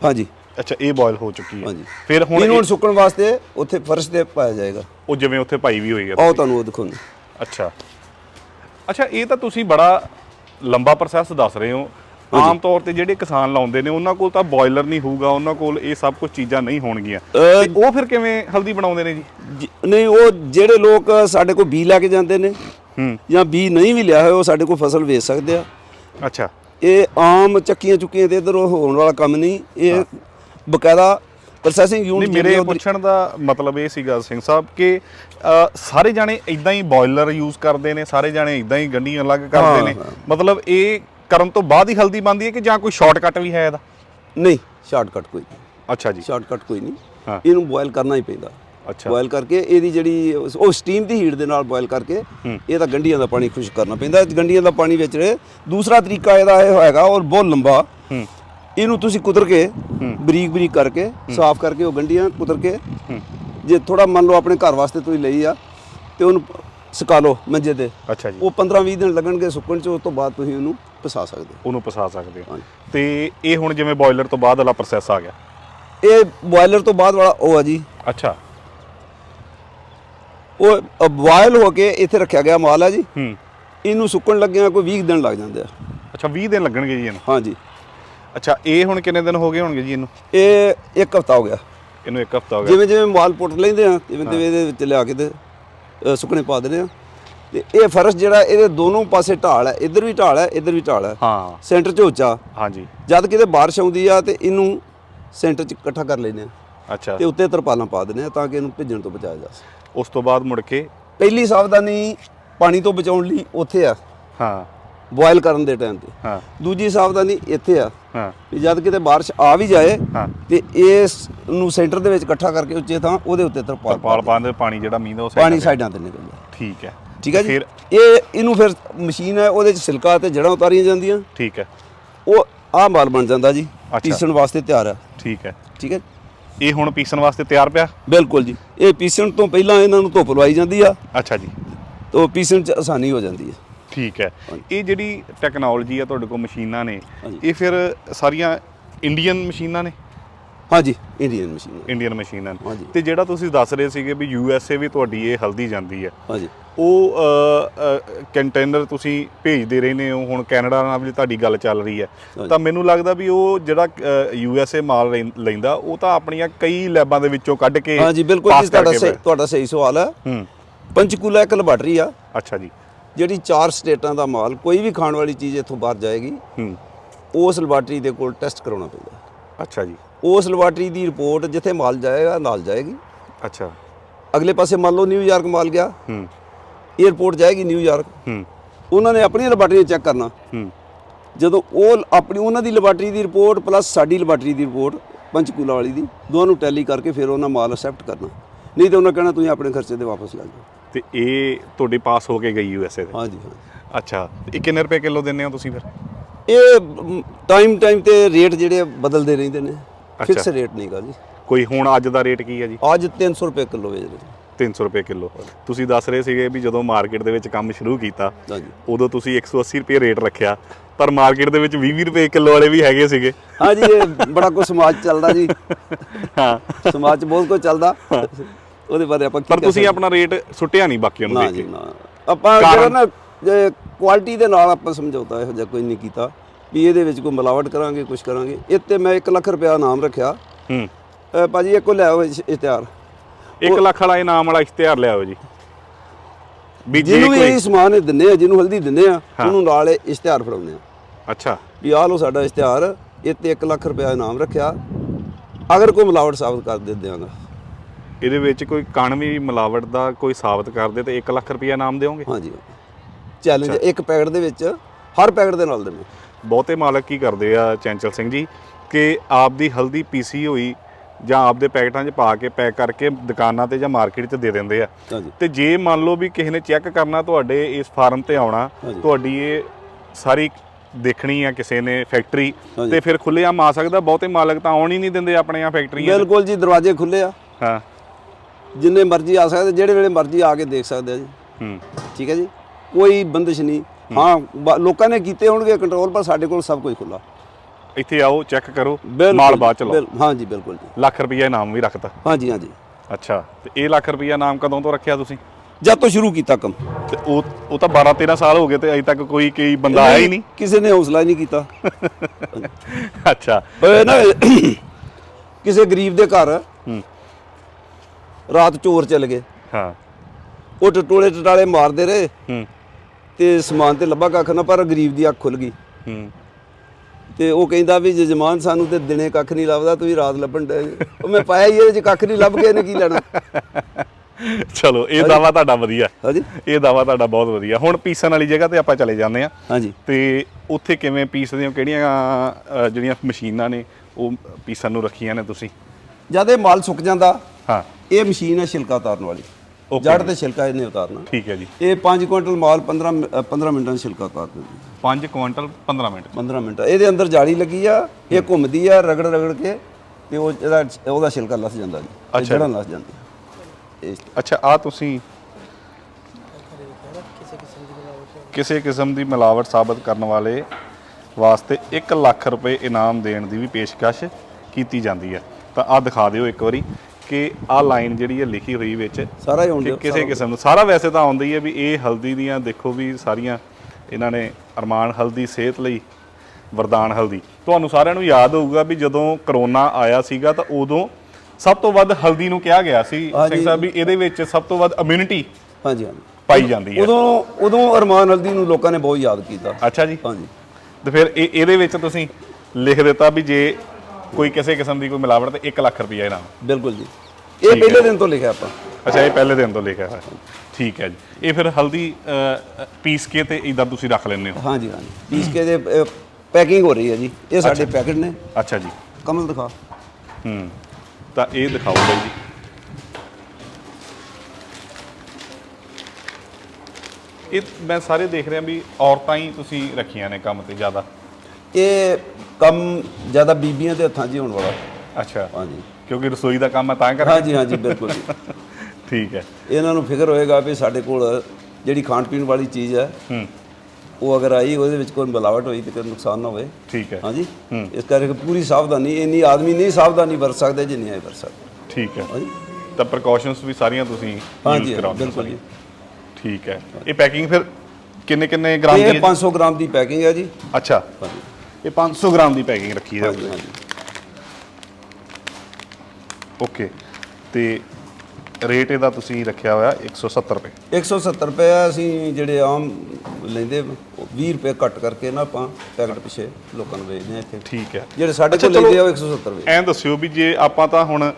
Speaker 2: ਹਾਂਜੀ।
Speaker 1: ਅੱਛਾ ਇਹ ਬਾਇਲ ਹੋ ਚੁੱਕੀ ਹੈ।
Speaker 2: ਹਾਂਜੀ।
Speaker 1: ਫਿਰ ਹੁਣ
Speaker 2: ਇਹਨੂੰ ਸੁੱਕਣ ਵਾਸਤੇ ਉੱਥੇ ਫਰਸ਼ ਤੇ ਪਾਇਆ ਜਾਏਗਾ।
Speaker 1: ਉਹ ਜਿਵੇਂ ਉੱਥੇ ਪਾਈ ਵੀ ਹੋਈ ਹੈ
Speaker 2: ਆਓ ਤੁਹਾਨੂੰ ਉਹ ਦਿਖਾਉਂਦੇ।
Speaker 1: ਅੱਛਾ। ਅੱਛਾ ਇਹ ਤਾਂ ਤੁਸੀਂ ਬੜਾ ਲੰਬਾ ਪ੍ਰੋਸੈਸ ਦੱਸ ਰਹੇ ਹੋ। ਆਮ ਤੌਰ ਤੇ ਜਿਹੜੇ ਕਿਸਾਨ ਲਾਉਂਦੇ ਨੇ ਉਹਨਾਂ ਕੋਲ ਤਾਂ ਬਾਇਲਰ ਨਹੀਂ ਹੋਊਗਾ ਉਹਨਾਂ ਕੋਲ ਇਹ ਸਭ ਕੁਝ ਚੀਜ਼ਾਂ ਨਹੀਂ ਹੋਣਗੀਆਂ। ਤੇ ਉਹ ਫਿਰ ਕਿਵੇਂ ਹਲਦੀ ਬਣਾਉਂਦੇ ਨੇ ਜੀ?
Speaker 2: ਨਹੀਂ ਉਹ ਜਿਹੜੇ ਲੋਕ ਸਾਡੇ ਕੋਲ ਬੀ ਲੈ ਕੇ ਜਾਂਦੇ ਨੇ
Speaker 1: ਹੂੰ।
Speaker 2: ਜਾਂ ਬੀ ਨਹੀਂ ਵੀ ਲਿਆ ਹੋਇਆ ਉਹ ਸਾਡੇ ਕੋਲ ਫਸਲ ਵੇਚ ਸਕਦੇ ਆ।
Speaker 1: ਅੱਛਾ।
Speaker 2: ਇਹ ਆਮ ਚੱਕੀਆਂ ਚੁੱਕੀਆਂ ਤੇ ਇਧਰ ਹੋਣ ਵਾਲਾ ਕੰਮ ਨਹੀਂ। ਇਹ ਬਕਾਇਦਾ ਪ੍ਰੋਸੈਸਿੰਗ
Speaker 1: ਨਹੀਂ
Speaker 2: ਯੂਨਿਟ
Speaker 1: ਮੇਰੇ ਪੁੱਛਣ ਦਾ ਮਤਲਬ ਇਹ ਸੀਗਾ ਸਿੰਘ ਸਾਹਿਬ ਕਿ ਸਾਰੇ ਜਾਣੇ ਇਦਾਂ ਹੀ ਬਾਇਲਰ ਯੂਜ਼ ਕਰਦੇ ਨੇ ਸਾਰੇ ਜਾਣੇ ਇਦਾਂ ਹੀ ਗੰਢੀਆਂ ਅਲੱਗ ਕਰਦੇ ਨੇ। ਮਤਲਬ ਇਹ ਕਰਨ ਤੋਂ ਬਾਅਦ ਹੀ ਹਲਦੀ ਬਣਦੀ ਹੈ ਕਿ ਜਾਂ ਕੋਈ ਸ਼ਾਰਟਕਟ ਵੀ ਹੈ ਇਹਦਾ?
Speaker 2: ਨਹੀਂ ਸ਼ਾਰਟਕਟ ਕੋਈ ਨਹੀਂ।
Speaker 1: ਅੱਛਾ ਜੀ।
Speaker 2: ਸ਼ਾਰਟਕਟ ਕੋਈ ਨਹੀਂ। ਇਹਨੂੰ ਬੋਇਲ ਕਰਨਾ ਹੀ ਪੈਂਦਾ।
Speaker 1: ਅੱਛਾ।
Speaker 2: ਬੋਇਲ ਕਰਕੇ ਇਹਦੀ ਜਿਹੜੀ ਉਹ ਸਟੀਮ ਦੀ ਹੀਟ ਦੇ ਨਾਲ ਬੋਇਲ ਕਰਕੇ ਇਹ ਤਾਂ ਗੰਢੀਆਂ ਦਾ ਪਾਣੀ ਖੁਸ਼ਕ ਕਰਨਾ ਪੈਂਦਾ। ਗੰਢੀਆਂ ਦਾ ਪਾਣੀ ਵਿੱਚ ਦੂਸਰਾ ਤਰੀਕਾ ਇਹਦਾ ਇਹ ਹੋਏਗਾ ਔਰ ਬਹੁਤ ਲੰਬਾ। ਇਹਨੂੰ ਤੁਸੀਂ ਕੁਤਰ ਕੇ ਬਰੀਕ ਬਰੀਕ ਕਰਕੇ ਸਾਫ਼ ਕਰਕੇ ਉਹ ਗੰਢੀਆਂ ਕੁਤਰ ਕੇ ਜੇ ਥੋੜਾ ਮੰਨ ਲਓ ਆਪਣੇ ਘਰ ਵਾਸਤੇ ਤੁਸੀਂ ਲਈ ਆ ਤੇ ਉਹਨੂੰ ਸੁਕਾ ਲਓ ਮੰਜੇ ਤੇ।
Speaker 1: ਅੱਛਾ ਜੀ।
Speaker 2: ਉਹ 15-20 ਦਿਨ ਲੱਗਣਗੇ ਸੁੱਕਣ ਚ ਉਸ ਤੋਂ ਬਾਅਦ ਤੁਸੀਂ ਉਹਨੂੰ ਪਿਸਾ ਸਕਦੇ
Speaker 1: ਉਹਨੂੰ ਪਸਾ ਸਕਦੇ ਹੋ। ਤੇ ਇਹ ਹੁਣ ਜਿਵੇਂ ਬੋਇਲਰ ਤੋਂ ਬਾਅਦ ਵਾਲਾ ਪ੍ਰੋਸੈਸ ਆ ਗਿਆ?
Speaker 2: ਹੋ ਇਹ ਬੋਇਲਰ ਤੋਂ ਬਾਅਦ ਵਾਲਾ ਉਹ ਆ ਜੀ।
Speaker 1: ਅੱਛਾ।
Speaker 2: ਉਹ ਬੋਇਲ ਹੋ ਕੇ ਇੱਥੇ ਰੱਖਿਆ ਗਿਆ ਮਾਲ ਹੈ ਜੀ।
Speaker 1: ਹੂੰ।
Speaker 2: ਇਹਨੂੰ ਸੁੱਕਣ ਲੱਗਿਆਂ ਕੋਈ 20 ਦਿਨ ਲੱਗ ਜਾਂਦੇ ਆ।
Speaker 1: ਅੱਛਾ 20 ਦਿਨ ਲੱਗਣਗੇ ਜੀ ਇਹਨੂੰ?
Speaker 2: ਹਾਂਜੀ।
Speaker 1: ਅੱਛਾ ਇਹ ਹੁਣ ਕਿੰਨੇ ਦਿਨ ਹੋ ਗਏ ਹੋਣਗੇ ਜੀ ਇਹਨੂੰ?
Speaker 2: ਇਹ ਇੱਕ ਹਫਤਾ ਹੋ ਗਿਆ।
Speaker 1: ਇਹਨੂੰ ਇੱਕ ਹਫਤਾ ਹੋ ਗਿਆ।
Speaker 2: ਜਿਵੇਂ ਜਿਵੇਂ ਮਾਲ ਪੁੱਟ ਲੈਂਦੇ ਆ ਜਿਵੇਂ ਜਿਵੇਂ ਇਹਦੇ ਵਿੱਚ ਲਿਆ ਕੇ ਤੇ ਸੁੱਕਣੇ ਪਾ ਦਿੰਦੇ ਆ। ਤੇ ਇਹ ਫਰਸ਼ ਜਿਹੜਾ ਇਹਦੇ ਦੋਨੋਂ ਪਾਸੇ ਢਾਲ ਹੈ ਇੱਧਰ ਵੀ ਢਾਲ ਹੈ ਇੱਧਰ ਵੀ ਢਾਲ ਹੈ।
Speaker 1: ਹਾਂ।
Speaker 2: ਸੈਂਟਰ 'ਚ ਉੱਚਾ।
Speaker 1: ਹਾਂਜੀ।
Speaker 2: ਜਦ ਕਿਤੇ ਬਾਰਿਸ਼ ਆਉਂਦੀ ਆ ਤੇ ਇਹਨੂੰ ਸੈਂਟਰ 'ਚ ਇਕੱਠਾ ਕਰ ਲੈਂਦੇ ਆ।
Speaker 1: ਅੱਛਾ।
Speaker 2: ਤੇ ਉੱਤੇ ਤਰਪਾਲਾਂ ਪਾ ਦਿੰਦੇ ਆ ਤਾਂ ਕਿ ਇਹਨੂੰ ਭਿੱਜਣ ਤੋਂ ਬਚਾਇਆ ਜਾ ਸਕੇ।
Speaker 1: ਉਸ ਤੋਂ ਬਾਅਦ ਮੁੜ ਕੇ?
Speaker 2: ਪਹਿਲੀ ਸਾਵਧਾਨੀ ਪਾਣੀ ਤੋਂ ਬਚਾਉਣ ਲਈ ਉੱਥੇ ਆ।
Speaker 1: ਹਾਂ।
Speaker 2: ਬੋਇਲ ਕਰਨ ਦੇ ਟਾਈਮ ਤੇ।
Speaker 1: ਹਾਂ।
Speaker 2: ਦੂਜੀ ਸਾਵਧਾਨੀ ਇੱਥੇ ਆ।
Speaker 1: ਹਾਂ।
Speaker 2: ਵੀ ਜਦ ਕਿਤੇ ਬਾਰਿਸ਼ ਆ ਵੀ ਜਾਏ
Speaker 1: ਹਾਂ।
Speaker 2: ਤੇ ਇਸ ਨੂੰ ਸੈਂਟਰ ਦੇ ਵਿੱਚ ਇਕੱਠਾ ਕਰਕੇ ਉੱਚੇ ਥਾਂ ਉਹਦੇ ਉੱਤੇ ਤਰਪਾਲ
Speaker 1: ਤਰਪਾਲ ਪਾਉਂਦੇ ਪਾਣੀ ਜਿਹੜਾ ਮੀਂਹ ਦਾ ਉਹ
Speaker 2: ਪਾਣੀ ਸਾਈਡਾਂ ਤੇ ਨਿਕਲ ਜਾਏ
Speaker 1: ਤੇ- ਠੀਕ ਹੈ।
Speaker 2: ਠੀਕ ਹੈ ਜੀ?
Speaker 1: ਫਿਰ
Speaker 2: ਇਹ ਇਹਨੂੰ ਫਿਰ ਮਸ਼ੀਨ ਹੈ ਉਹਦੇ ਚ ਸਿਲਕਾ ਤੇ ਜੜਾਂ ਉਤਾਰੀਆਂ ਜਾਂਦੀਆਂ।
Speaker 1: ਠੀਕ ਹੈ।
Speaker 2: ਉਹ ਆਹ ਮਾਲ ਬਣ ਜਾਂਦਾ ਜੀ। ਪੀਸਣ ਵਾਸਤੇ ਤਿਆਰ ਹੈ
Speaker 1: ਠੀਕ ਹੈ।
Speaker 2: ਠੀਕ ਹੈ
Speaker 1: ਇਹ ਹੁਣ ਪੀਸਣ ਵਾਸਤੇ ਤਿਆਰ ਪਿਆ?
Speaker 2: ਬਿਲਕੁਲ ਜੀ। ਇਹ ਪੀਸਣ ਤੋਂ ਪਹਿਲਾਂ ਇਹਨਾਂ ਨੂੰ ਧੁੱਪ ਲਵਾਈ ਜਾਂਦੀ ਆ।
Speaker 1: ਅੱਛਾ ਜੀ।
Speaker 2: ਤਾਂ ਪੀਸਣ ਚ ਆਸਾਨੀ ਹੋ ਜਾਂਦੀ ਹੈ।
Speaker 1: ਠੀਕ ਹੈ। ਇਹ ਜਿਹੜੀ ਟੈਕਨੋਲੋਜੀ ਆ ਤੁਹਾਡੇ ਕੋਲ ਮਸ਼ੀਨਾਂ ਨੇ। ਇਹ ਫਿਰ ਸਾਰੀਆਂ ਇੰਡੀਅਨ ਮਸ਼ੀਨਾਂ ਨੇ?
Speaker 2: ਹਾਂਜੀ ਇੰਡੀਅਨ ਮਸ਼ੀਨ
Speaker 1: ਇੰਡੀਅਨ ਮਸ਼ੀਨਾਂ ਨੇ।
Speaker 2: ਹਾਂਜੀ।
Speaker 1: ਤੇ ਜਿਹੜਾ ਤੁਸੀਂ ਦੱਸ ਰਹੇ ਸੀਗੇ ਵੀ ਯੂ ਐਸ ਏ ਵੀ ਤੁਹਾਡੀ ਇਹ ਹਲਦੀ ਜਾਂਦੀ ਹੈ।
Speaker 2: ਹਾਂਜੀ।
Speaker 1: ਉਹ ਕੰਟੇਨਰ ਤੁਸੀਂ ਭੇਜਦੇ ਰਹਿੰਦੇ ਹੋ ਹੁਣ ਕੈਨੇਡਾ ਨਾਲ ਵੀ ਤੁਹਾਡੀ ਗੱਲ ਚੱਲ ਰਹੀ ਹੈ। ਤਾਂ ਮੈਨੂੰ ਲੱਗਦਾ ਵੀ ਉਹ ਜਿਹੜਾ ਯੂ ਐਸ ਏ ਮਾਲ ਲੈਂਦਾ ਉਹ ਤਾਂ ਆਪਣੀਆਂ ਕਈ ਲੈਬਾਂ ਦੇ ਵਿੱਚੋਂ ਕੱਢ ਕੇ
Speaker 2: ਹਾਂਜੀ ਬਿਲਕੁਲ ਜੀ ਤੁਹਾਡਾ ਸਹੀ ਤੁਹਾਡਾ ਸਹੀ ਸਵਾਲ ਹੈ।
Speaker 1: ਹੂੰ।
Speaker 2: ਪੰਚਕੂਲਾ ਇੱਕ ਲੈਬਾਰਟਰੀ ਆ।
Speaker 1: ਅੱਛਾ ਜੀ।
Speaker 2: ਜਿਹੜੀ ਚਾਰ ਸਟੇਟਾਂ ਦਾ ਮਾਲ ਕੋਈ ਵੀ ਖਾਣ ਵਾਲੀ ਚੀਜ਼ ਇੱਥੋਂ ਬਾਹਰ ਜਾਏਗੀ
Speaker 1: ਹੂੰ।
Speaker 2: ਉਸ ਲੈਬਾਰਟਰੀ ਦੇ ਕੋਲ ਟੈਸਟ ਕਰਾਉਣਾ ਪੈਂਦਾ
Speaker 1: ਅੱਛਾ ਜੀ।
Speaker 2: ਉਸ ਲੈਬਾਰਟਰੀ ਦੀ ਰਿਪੋਰਟ ਜਿੱਥੇ ਮਾਲ ਜਾਏਗਾ ਨਾਲ ਜਾਏਗੀ।
Speaker 1: ਅੱਛਾ।
Speaker 2: ਅਗਲੇ ਪਾਸੇ ਮੰਨ ਲਓ ਨਿਊਯਾਰਕ ਮਾਲ ਗਿਆ।
Speaker 1: ਹੂੰ।
Speaker 2: 에ਅਰਪੋਰਟ ਜਾਏਗੀ ਨਿਊਯਾਰਕ
Speaker 1: ਹੂੰ।
Speaker 2: ਉਹਨਾਂ ਨੇ ਆਪਣੀ ਲੈਬਾਰਟਰੀ ਚੈੱਕ ਕਰਨਾ।
Speaker 1: ਹੂੰ।
Speaker 2: ਜਦੋਂ ਉਹ ਆਪਣੀ ਉਹਨਾਂ ਦੀ ਲੈਬਾਰਟਰੀ ਦੀ ਰਿਪੋਰਟ ਪਲੱਸ ਸਾਡੀ ਲੈਬਾਰਟਰੀ ਦੀ ਰਿਪੋਰਟ ਪੰਚਕੂਲਾ ਵਾਲੀ ਦੀ ਦੋਵਾਂ ਨੂੰ ਟੈਲੀ ਕਰਕੇ ਫਿਰ ਉਹਨਾਂ ਮਾਲ ਅਸੈਪਟ ਕਰਨਾ। ਨਹੀਂ ਤਾਂ ਉਹਨਾਂ ਕਹਿਣਾ ਤੁਸੀਂ ਆਪਣੇ ਖਰਚੇ ਤੇ ਵਾਪਸ ਲੈ ਜਾਓ।
Speaker 1: ਤੇ ਇਹ ਤੁਹਾਡੇ ਪਾਸ ਹੋ ਕੇ ਗਈ ਯੂ ਐਸ ਏ ਦੇ
Speaker 2: ਹਾਂਜੀ। ਹਾਂ
Speaker 1: ਅੱਛਾ ਇਹ ਕਿੰਨੇ ਰੁਪਏ ਕਿਲੋ ਦਿੰਦੇ ਹੋ ਤੁਸੀਂ ਫਿਰ?
Speaker 2: ਇਹ ਟਾਈਮ ਟਾਈਮ ਤੇ ਰੇਟ ਜਿਹੜੇ ਬਦਲਦੇ ਰਹਿੰਦੇ ਨੇ। ਫਿਕਸ। ਰੇਟ ਨਹੀਂਗਾ ਜੀ।
Speaker 1: ਕੋਈ ਹੁਣ ਅੱਜ ਦਾ ਰੇਟ ਕੀ ਹੈ ਜੀ?
Speaker 2: ਅੱਜ 300 ਰੁਪਏ ਕਿਲੋ ਵੇਚ ਰਹੇ
Speaker 1: 300 ਰੁਪਏ ਕਿਲੋ। ਤੁਸੀਂ ਦੱਸ ਰਹੇ ਸੀਗੇ ਵੀ ਜਦੋਂ ਮਾਰਕੀਟ ਦੇ ਵਿੱਚ ਕੰਮ ਸ਼ੁਰੂ ਕੀਤਾ
Speaker 2: ਹਾਂਜੀ।
Speaker 1: ਉਦੋਂ ਤੁਸੀਂ 180 ਰੁਪਏ ਰੇਟ ਰੱਖਿਆ ਪਰ ਮਾਰਕੀਟ ਦੇ ਵਿੱਚ 20 ਰੁਪਏ ਕਿਲੋ ਵਾਲੇ ਵੀ ਹੈਗੇ ਸੀਗੇ।
Speaker 2: ਹਾਂਜੀ ਇਹ ਬੜਾ ਕੁਝ ਸਮਾਜ ਚੱਲਦਾ ਜੀ।
Speaker 1: ਹਾਂ।
Speaker 2: ਸਮਾਜ 'ਚ ਬਹੁਤ ਕੁਝ ਚੱਲਦਾ। ਉਹਦੇ ਬਾਰੇ ਆਪਾਂ
Speaker 1: ਪਰ ਤੁਸੀਂ? ਆਪਣਾ ਰੇਟ ਸੁੱਟਿਆ ਨਹੀਂ ਬਾਕੀਆਂ ਨੂੰ ਦੇਖ ਕੇ।
Speaker 2: ਨਾ। ਆਪਾਂ? ਜਿਹੜਾ ਨਾ ਜੇ ਕੁਆਲਿਟੀ ਦੇ ਨਾਲ ਆਪਾਂ ਸਮਝੌਤਾ ਇਹੋ ਜਿਹਾ ਕੋਈ ਨਹੀਂ ਕੀਤਾ ਵੀ ਇਹਦੇ ਵਿੱਚ ਕੋਈ ਮਿਲਾਵਟ ਕਰਾਂਗੇ ਕੁਝ ਕਰਾਂਗੇ। ਇੱਥੇ ਮੈਂ 1 ਲੱਖ ਰੁਪਇਆ ਨਾਮ ਰੱਖਿਆ।
Speaker 1: ਹੂੰ।
Speaker 2: ਭਾਜੀ ਇਹ ਕੋ ਲਿਆਓ ਇਸ- ਇਸ਼ਤਿਹਾਰ
Speaker 1: 1 ਲੱਖ ਵਾਲਾ ਇਨਾਮ ਵਾਲਾ ਇਸ਼ਤਿਹਾਰ ਲਿਆਓ ਜੀ। ਵੀ ਜੇ
Speaker 2: ਜਿਹਨੂੰ ਵੀ ਇਹ ਸਮਾਨ ਇਹ ਦਿੰਨੇ ਆ ਜਿਹਨੂੰ ਹਲਦੀ ਦਿੰਨੇ ਆ ਉਹਨੂੰ ਨਾਲ ਇਹ ਇਸ਼ਤਿਹਾਰ ਫੜਾਉਂਦੇ ਆ।
Speaker 1: ਅੱਛਾ।
Speaker 2: ਵੀ ਆਹ ਲਓ ਸਾਡਾ ਇਸ਼ਤਿਹਾਰ ਇਹ ਤੇ 1 ਲੱਖ ਰੁਪਇਆ ਇਨਾਮ ਰੱਖਿਆ। ਅਗਰ ਕੋਈ ਮਿਲਾਵਟ ਸਾਬਤ ਕਰ ਦੇ ਦਿਆਂਗਾ।
Speaker 1: ਇਹਦੇ ਵਿੱਚ ਕੋਈ ਕਣ ਵੀ ਮਿਲਾਵਟ ਦਾ ਕੋਈ ਸਾਬਤ ਕਰਦੇ ਤੇ 1 ਲੱਖ ਰੁਪਏ ਇਨਾਮ ਦਿਓਗੇ?
Speaker 2: ਹਾਂਜੀ। ਚੈਲੰਜ ਇੱਕ ਪੈਕਟ ਦੇ ਵਿੱਚ ਹਰ ਪੈਕਟ ਦੇ ਨਾਲ ਦਿੰਦੇ।
Speaker 1: ਬਹੁਤੇ ਮਾਲਕ ਕੀ ਕਰਦੇ ਆ ਚੈਂਚਲ ਸਿੰਘ ਜੀ? ਕਿ ਆਪ ਦੀ ਹਲਦੀ ਪੀਸੀ ਹੋਈ ਜਾਂ ਆਪ ਦੇ ਪੈਕਟਾਂ 'ਚ ਪਾ ਕੇ ਪੈਕ ਕਰਕੇ ਦੁਕਾਨਾਂ ਤੇ ਜਾਂ ਮਾਰਕੀਟ 'ਚ ਦੇ ਦਿੰਦੇ ਆ। ਤੇ ਜੇ ਮੰਨ ਲਓ ਵੀ ਕਿਸੇ ਨੇ ਚੈੱਕ ਕਰਨਾ ਤੁਹਾਡੇ ਇਸ ਫਾਰਮ ਤੇ ਆਉਣਾ। ਤੁਹਾਡੀ ਇਹ ਸਾਰੀ ਦੇਖਣੀ ਆ ਕਿਸੇ ਨੇ ਫੈਕਟਰੀ। ਤੇ ਫਿਰ ਖੁੱਲ੍ਹੇਆਮ ਆ ਸਕਦਾ ਬਹੁਤੇ ਮਾਲਕ ਤਾਂ ਆਉਣ ਹੀ ਨਹੀਂ ਦਿੰਦੇ ਆਪਣੇ ਆ ਫੈਕਟਰੀਆਂ।
Speaker 2: ਬਿਲਕੁਲ ਜੀ ਦਰਵਾਜ਼ੇ ਖੁੱਲੇ ਆ।
Speaker 1: ਹਾਂ।
Speaker 2: ਜਿੰਨੇ ਮਰਜ਼ੀ ਆ ਸਕਦੇ ਜਿਹੜੇ ਵੇਲੇ ਮਰਜ਼ੀ ਆ ਕੇ ਦੇਖ ਸਕਦੇ ਆ ਜੀ।
Speaker 1: ਹੂੰ।
Speaker 2: ਠੀਕ ਹੈ ਜੀ? ਕੋਈ ਬੰਦਿਸ਼ ਨਹੀਂ। ਹਾਂ। ਲੋਕਾਂ ਨੇ ਕੀਤੇ ਹੋਣਗੇ ਕੰਟਰੋਲ ਪਰ ਸਾਡੇ ਕੋਲ ਸਭ ਕੁਝ ਖੁੱਲਾ
Speaker 1: ਇੱਥੇ ਆਓ ਚੈੱਕ ਕਰੋ ਮਾਲ ਬਾਅਦ ਚ ਲਓ।
Speaker 2: ਹਾਂਜੀ ਬਿਲਕੁਲ ਜੀ।
Speaker 1: ਲੱਖ ਰੁਪਈਆ ਇਨਾਮ ਵੀ ਰੱਖਤਾ।
Speaker 2: ਹਾਂਜੀ ਹਾਂਜੀ
Speaker 1: ਅੱਛਾ ਤੇ ਇਹ ਲੱਖ ਰੁਪਈਆ ਇਨਾਮ ਕਦੋਂ ਤੋਂ ਰੱਖਿਆ ਤੁਸੀਂ?
Speaker 2: ਜਦ ਤੋਂ ਸ਼ੁਰੂ ਕੀਤਾ ਕੰਮ।
Speaker 1: ਤੇ ਉਹ ਉਹ ਤਾਂ 12 13 ਸਾਲ ਹੋ ਗਏ ਤੇ ਅਜੇ ਤੱਕ ਕੋਈ ਕੋਈ ਬੰਦਾ ਆਇਆ ਹੀ ਨਹੀਂ
Speaker 2: ਕਿਸੇ ਨੇ ਹੌਸਲਾ ਹੀ ਨਹੀਂ ਕੀਤਾ।
Speaker 1: ਅੱਛਾ।
Speaker 2: ਓਏ ਨਾ ਕਿਸੇ ਗਰੀਬ ਦੇ ਘਰ
Speaker 1: ਹੂੰ।
Speaker 2: ਰਾਤ ਚੋਰ ਚਲ ਗਏ।
Speaker 1: ਹਾਂ।
Speaker 2: ਉਹ ਟਟੋਲੇ ਟਟਾਲੇ ਮਾਰਦੇ ਰਹੇ।
Speaker 1: ਹੂੰ।
Speaker 2: ਤੇ ਸਮਾਨ ਤੇ ਲੱਭਾ ਕੱਖ ਨਾ ਪਰ ਗਰੀਬ ਦੀ ਅੱਖ ਖੁੱਲ ਗਈ।
Speaker 1: ਹੂੰ।
Speaker 2: ਤੇ ਉਹ ਕਹਿੰਦਾ ਵੀ ਜਜਮਾਨ ਸਾਨੂੰ ਤੇ ਦਿਨੇ ਕੱਖ ਨਹੀਂ ਲੱਭਦਾ ਤੁਸੀਂ ਰਾਤ ਲੱਭਣ ਦੇ ਉਹ ਮੈਂ ਪਾਇਆ ਹੀ ਇਹਦੇ ਚ ਕੱਖ ਨਹੀਂ ਲੱਭ ਕੇ ਇਹਨੇ ਕੀ ਲੈਣਾ?
Speaker 1: ਚਲੋ ਇਹ ਦਾਵਾ ਤੁਹਾਡਾ ਵਧੀਆ।
Speaker 2: ਹਾਂਜੀ।
Speaker 1: ਇਹ ਦਾਵਾ ਤੁਹਾਡਾ ਬਹੁਤ ਵਧੀਆ। ਹੁਣ ਪੀਸਣ ਵਾਲੀ ਜਗ੍ਹਾ ਤੇ ਆਪਾਂ ਚਲੇ ਜਾਂਦੇ ਆ
Speaker 2: ਹਾਂਜੀ।
Speaker 1: ਤੇ ਉੱਥੇ ਕਿਵੇਂ ਪੀਸਦੇ ਹੋ? ਕਿਹੜੀਆਂ ਜਿਹੜੀਆਂ ਮਸ਼ੀਨਾਂ ਨੇ ਉਹ ਪੀਸਣ ਨੂੰ ਰੱਖੀਆਂ ਨੇ ਤੁਸੀਂ?
Speaker 2: ਜਦ ਇਹ ਮਾਲ ਸੁੱਕ ਜਾਂਦਾ
Speaker 1: ਹਾਂ।
Speaker 2: ਇਹ ਮਸ਼ੀਨ ਹੈ ਛਿਲਕਾ ਉਤਾਰਨ ਵਾਲੀ।
Speaker 1: Okay.
Speaker 2: ਜੜ ਤੇ ਛਿਲਕਾ ਇਹਨੇ ਉਤਾਰਨਾ।
Speaker 1: ਠੀਕ ਹੈ ਜੀ।
Speaker 2: ਇਹ 5 ਕੁਇੰਟਲ ਮਾਲ 15 ਮਿ- ਅ, 15 ਮਿੰਟਾਂ 'ਚ ਛਿਲਕਾ ਉਤਾਰ ਦਿੰਦੀ
Speaker 1: 5 ਕੁਇੰਟਲ 15 ਮਿੰਟ।
Speaker 2: 15 ਮਿੰਟ। ਇਹਦੇ ਅੰਦਰ ਜਾਲੀ ਲੱਗੀ ਆ ਇਹ ਘੁੰਮਦੀ ਆ ਰਗੜ ਰਗੜ ਕੇ ਤੇ ਉਹ ਇਹਦਾ ਉਹਦਾ ਛਿਲਕਾ ਲੱਥ ਜਾਂਦਾ ਜੀ।
Speaker 1: ਅੱਛਾ।
Speaker 2: ਜੜਾਂ ਲੱਥ ਜਾਂਦੀਆਂ। ਇਹ
Speaker 1: ਅੱਛਾ ਆ ਤੁਸੀਂ ਕਿਸੇ ਕਿਸਮ ਦੀ ਮਿਲਾਵਟ ਸਾਬਤ ਕਰਨ ਵਾਲੇ ਵਾਸਤੇ 1 ਲੱਖ ਰੁਪਏ ਇਨਾਮ ਦੇਣ ਦੀ ਵੀ ਪੇਸ਼ਕਸ਼ ਕੀਤੀ ਜਾਂਦੀ ਹੈ। ਤਾਂ ਆ ਦਿਖਾ ਦਿਓ ਇੱਕ ਵਾਰੀ। ਕਿ ਆ ਲਾਈਨ ਜਿਹੜੀ ਹੈ ਲਿਖੀ ਹੋਈ ਵਿੱਚ
Speaker 2: ਸਾਰਾ ਹੀ
Speaker 1: ਕਿ
Speaker 2: ਦਿਓ
Speaker 1: ਕਿਸੇ ਕਿਸਮ ਨੂੰ ਸਾਰਾ ਵੈਸੇ ਤਾਂ ਆਉਂਦਾ ਹੀ ਹੈ ਵੀ ਇਹ ਹਲਦੀ ਦੀਆਂ ਦੇਖੋ ਵੀ ਸਾਰੀਆਂ ਇਹਨਾਂ ਨੇ ਅਰਮਾਨ ਹਲਦੀ ਸਿਹਤ ਲਈ ਵਰਦਾਨ ਹਲਦੀ। ਤੁਹਾਨੂੰ ਸਾਰਿਆਂ ਨੂੰ ਯਾਦ ਹੋਊਗਾ ਵੀ ਜਦੋਂ ਕਰੋਨਾ ਆਇਆ ਸੀਗਾ ਤਾਂ ਉਦੋਂ ਸਭ ਤੋਂ ਵੱਧ ਹਲਦੀ ਨੂੰ ਕਿਹਾ ਗਿਆ ਸੀ। ਸਿੰਘ ਸਾਹਿਬ ਵੀ ਇਹਦੇ ਵਿੱਚ ਸਭ ਤੋਂ ਵੱਧ ਇਮਿਊਨਿਟੀ
Speaker 2: ਹਾਂਜੀ ਹਾਂਜੀ।
Speaker 1: ਪਾਈ ਜਾਂਦੀ ਹੈ।
Speaker 2: ਉਦੋਂ ਉਦੋਂ ਅਰਮਾਨ ਹਲਦੀ ਨੂੰ ਲੋਕਾਂ ਨੇ ਬਹੁਤ ਯਾਦ ਕੀਤਾ।
Speaker 1: ਅੱਛਾ ਜੀ।
Speaker 2: ਹਾਂਜੀ।
Speaker 1: ਤੇ ਫਿਰ ਇਹ ਇਹਦੇ ਵਿੱਚ ਤੁਸੀਂ ਲਿਖ ਦਿੱਤਾ ਵੀ ਜੇ ਕੋਈ ਕਿਸੇ ਕਿਸਮ ਦੀ ਕੋਈ ਮਿਲਾਵਟ ਤੇ 1 ਲੱਖ ਰੁਪਈਆ ਇਨਾਮ।
Speaker 2: ਬਿਲਕੁਲ ਜੀ। ਇਹ ਪਹਿਲੇ ਦਿਨ ਤੋਂ ਲਿਖਿਆ ਆਪਾਂ।
Speaker 1: ਅੱਛਾ ਇਹ ਪਹਿਲੇ ਦਿਨ ਤੋਂ ਲਿਖਿਆ ਹੋਇਆ। ਠੀਕ ਹੈ ਜੀ। ਇਹ ਫਿਰ ਹਲਦੀ ਪੀਸ ਕੇ ਤੇ ਇਦਾਂ ਤੁਸੀਂ ਰੱਖ ਲੈਂਦੇ ਹੋ?
Speaker 2: ਹਾਂਜੀ ਹਾਂਜੀ। ਪੀਸ ਕੇ ਦੇ ਪੈਕਿੰਗ ਹੋ ਰਹੀ ਹੈ ਜੀ। ਇਹ ਸਾਡੇ ਪੈਕਟ ਨੇ।
Speaker 1: ਅੱਛਾ ਜੀ।
Speaker 2: ਕਮਲ ਦਿਖਾ
Speaker 1: ਹੂੰ। ਤਾਂ ਇਹ ਦਿਖਾਓ ਬਾਈ ਜੀ। ਇਹ ਮੈਂ ਸਾਰੇ ਦੇਖ ਰਿਹਾ ਵੀ ਔਰਤਾਂ ਹੀ ਤੁਸੀਂ ਰੱਖੀਆਂ ਨੇ ਕੰਮ ਤੇ ਜ਼ਿਆਦਾ।
Speaker 2: ਇਹ ਕੰਮ ਜ਼ਿਆਦਾ ਬੀਬੀਆਂ ਦੇ ਹੱਥਾਂ 'ਚ ਹੀ ਹੋਣ ਵਾਲਾ।
Speaker 1: ਅੱਛਾ।
Speaker 2: ਹਾਂਜੀ।
Speaker 1: ਕਿਉਂਕਿ ਰਸੋਈ ਦਾ ਕੰਮ ਹੈ ਤਾਂ ਕਰ
Speaker 2: ਹਾਂਜੀ ਹਾਂਜੀ ਬਿਲਕੁਲ ਜੀ।
Speaker 1: ਠੀਕ ਹੈ।
Speaker 2: ਇਹਨਾਂ ਨੂੰ ਫਿਕਰ ਹੋਏਗਾ ਵੀ ਸਾਡੇ ਕੋਲ ਜਿਹੜੀ ਖਾਣ ਪੀਣ ਵਾਲੀ ਚੀਜ਼ ਹੈ
Speaker 1: ਹੂੰ।
Speaker 2: ਉਹ ਅਗਰ ਆਈ ਉਹਦੇ ਵਿੱਚ ਕੋਈ ਮਿਲਾਵਟ ਹੋਈ ਤੇ ਕੋਈ ਨੁਕਸਾਨ ਨਾ ਹੋਵੇ।
Speaker 1: ਠੀਕ ਹੈ।
Speaker 2: ਹਾਂਜੀ। ਇਸ ਕਰਕੇ ਪੂਰੀ ਸਾਵਧਾਨੀ ਇੰਨੀ ਆਦਮੀ ਨਹੀਂ ਸਾਵਧਾਨੀ ਵਰਤ ਸਕਦੇ ਜਿੰਨੀ ਆਏ ਵਰਤ ਸਕਦੇ।
Speaker 1: ਠੀਕ ਹੈ।
Speaker 2: ਹਾਂਜੀ।
Speaker 1: ਤਾਂ ਪ੍ਰੀਕਾਸ਼ਨਸ ਵੀ ਸਾਰੀਆਂ ਤੁਸੀਂ
Speaker 2: ਹਾਂਜੀ
Speaker 1: ਯੂਜ਼ ਕਰਾਉਂਦੇ ਹੋ
Speaker 2: ਬਿਲਕੁਲ ਜੀ।
Speaker 1: ਠੀਕ ਹੈ। ਇਹ ਪੈਕਿੰਗ ਫਿਰ ਕਿੰਨੇ ਕਿੰਨੇ ਗ੍ਰਾਮ ਦੀ
Speaker 2: ਇਹ
Speaker 1: ਹੈ ਜੀ?
Speaker 2: 500 ਗ੍ਰਾਮ ਦੀ ਪੈਕਿੰਗ ਹੈ ਜੀ।
Speaker 1: ਅੱਛਾ।
Speaker 2: ਹਾਂਜੀ।
Speaker 1: ਇਹ 500 ਗ੍ਰਾਮ ਦੀ ਪੈਕਿੰਗ ਰੱਖੀ ਹੈ
Speaker 2: ਹਾਂਜੀ ਹਾਂਜੀ।
Speaker 1: ਓਕੇ। ਤੇ ਰੇਟ ਇਹਦਾ ਤੁਸੀਂ ਰੱਖਿਆ ਹੋਇਆ 170 ਰੁਪਏ।
Speaker 2: 170 ਰੁਪਏ ਅਸੀਂ ਜਿਹੜੇ ਆਮ ਲੈਂਦੇ ਉਹ 20 ਰੁਪਏ ਘੱਟ ਕਰਕੇ ਨਾ ਆਪਾਂ ਪੈਕਟ ਪਿੱਛੇ ਲੋਕਾਂ ਨੂੰ ਵੇਚਦੇ ਆ ਇੱਥੇ।
Speaker 1: ਠੀਕ ਹੈ।
Speaker 2: ਜਿਹੜੇ ਸਾਡੇ ਕੋਲ। ਲੈਂਦੇ ਆ ਉਹ 170 ਰੁਪਏ।
Speaker 1: ਐਂ ਦੱਸਿਓ ਵੀ ਜੇ ਆਪਾਂ ਤਾਂ ਹੁਣ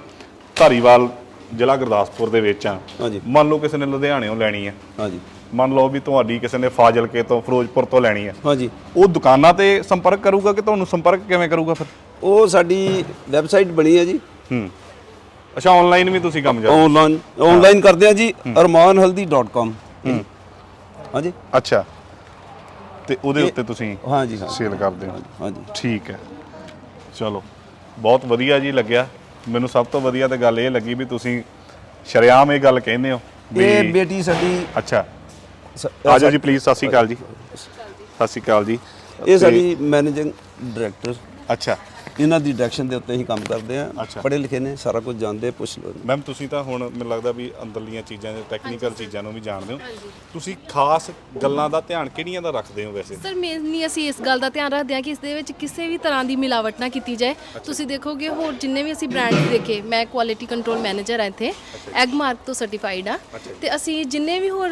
Speaker 1: ਧਾਰੀਵਾਲ ਜ਼ਿਲ੍ਹਾ ਗੁਰਦਾਸਪੁਰ ਦੇ ਵਿੱਚ ਆ
Speaker 2: ਹਾਂਜੀ।
Speaker 1: ਮੰਨ ਲਓ ਕਿਸੇ ਨੇ ਲੁਧਿਆਣਿਓਂ ਲੈਣੀ ਹੈ
Speaker 2: ਹਾਂਜੀ।
Speaker 1: ਮੰਨ ਲਓ ਵੀ ਤੁਹਾਡੀ ਕਿਸੇ ਨੇ ਫਾਜ਼ਿਲਕੇ ਤੋਂ ਫਿਰੋਜ਼ਪੁਰ ਤੋਂ ਲੈਣੀ ਹੈ।
Speaker 2: ਹਾਂਜੀ।
Speaker 1: ਉਹ ਦੁਕਾਨਾਂ ਤੇ ਸੰਪਰਕ ਕਰੂਗਾ ਕਿ ਤੁਹਾਨੂੰ ਸੰਪਰਕ ਕਿਵੇਂ ਕਰੂਗਾ ਫਿਰ?
Speaker 2: ਉਹ ਸਾਡੀ ਵੈਬਸਾਈਟ ਬਣੀ ਹੈ ਜੀ।
Speaker 1: ਹੂੰ। ਅੱਛਾ ਆਨਲਾਈਨ ਵੀ ਤੁਸੀਂ ਕੰਮ ਜਾ
Speaker 2: ਆਨਲਾਈਨ ਆਨਲਾਈਨ ਕਰਦੇ ਆ ਜੀ armanhaldi.com ਹਾਂਜੀ।
Speaker 1: ਅੱਛਾ। ਤੇ ਉਹਦੇ ਉੱਤੇ ਤੁਸੀਂ
Speaker 2: ਹਾਂਜੀ ਹਾਂ।
Speaker 1: ਸੇਲ ਕਰਦੇ ਹੋ?
Speaker 2: ਹਾਂਜੀ
Speaker 1: ਠੀਕ ਹੈ। ਚਲੋ ਬਹੁਤ ਵਧੀਆ ਜੀ ਲੱਗਿਆ। ਮੈਨੂੰ ਸਭ ਤੋਂ ਵਧੀਆ ਤੇ ਗੱਲ ਇਹ ਲੱਗੀ ਵੀ ਤੁਸੀਂ ਸ਼ਰਿਆਮ ਇਹ ਗੱਲ ਕਹਿੰਦੇ ਹੋ
Speaker 2: ਇਹ ਬੇਟੀ ਸਾਡੀ
Speaker 1: ਅੱਛਾ। ਆ ਜਾਓ ਜੀ ਪਲੀਜ਼ ਸਤਿ ਸ਼੍ਰੀ ਅਕਾਲ ਜੀ। ਸਤਿ ਸ਼੍ਰੀ ਅਕਾਲ ਜੀ।
Speaker 2: ਇਹ ਸਾਡੀ ਮੈਨੇਜਿੰਗ ਡਾਇਰੈਕਟਰ
Speaker 1: ਅੱਛਾ।
Speaker 2: ਇਹਨਾਂ ਦੀ ਡਾਇਰੈਕਸ਼ਨ ਦੇ ਉੱਤੇ ਹੀ ਕੰਮ ਕਰਦੇ ਆ।
Speaker 1: ਅੱਛਾ।
Speaker 2: ਪੜ੍ਹੇ ਲਿਖੇ ਨੇ ਸਾਰਾ ਕੁਝ ਜਾਣਦੇ ਪੁੱਛ ਲਓ
Speaker 1: ਮੈਮ ਤੁਸੀਂ ਤਾਂ ਹੁਣ ਮੈਨੂੰ ਲੱਗਦਾ ਵੀ ਅੰਦਰਲੀਆਂ ਚੀਜ਼ਾਂ ਜਾਂ ਟੈਕਨੀਕਲ ਚੀਜ਼ਾਂ ਨੂੰ ਵੀ ਜਾਣਦੇ ਹੋ। ਤੁਸੀਂ ਖਾਸ ਗੱਲਾਂ ਦਾ ਧਿਆਨ ਕਿਹੜੀਆਂ ਦਾ ਰੱਖਦੇ ਹੋ ਵੈਸੇ?
Speaker 3: ਸਰ ਮੇਨਲੀ ਅਸੀਂ ਇਸ ਗੱਲ ਦਾ ਧਿਆਨ ਰੱਖਦੇ ਹਾਂ ਕਿ ਇਸ ਦੇ ਵਿੱਚ ਕਿਸੇ ਵੀ ਤਰ੍ਹਾਂ ਦੀ ਮਿਲਾਵਟ ਨਾ ਕੀਤੀ ਜਾਏ। ਤੁਸੀਂ ਦੇਖੋਗੇ ਹੋਰ ਜਿੰਨੇ ਵੀ ਅਸੀਂ ਬ੍ਰਾਂਡ ਦੇਖੇ ਮੈਂ ਕੁਆਲਿਟੀ ਕੰਟਰੋਲ ਮੈਨੇਜਰ ਹਾਂ ਇੱਥੇ ਐਗ ਮਾਰਕ ਤੋਂ ਸਰਟੀਫਾਈਡ ਆ ਤੇ ਅਸੀਂ ਜਿੰਨੇ ਵੀ ਹੋਰ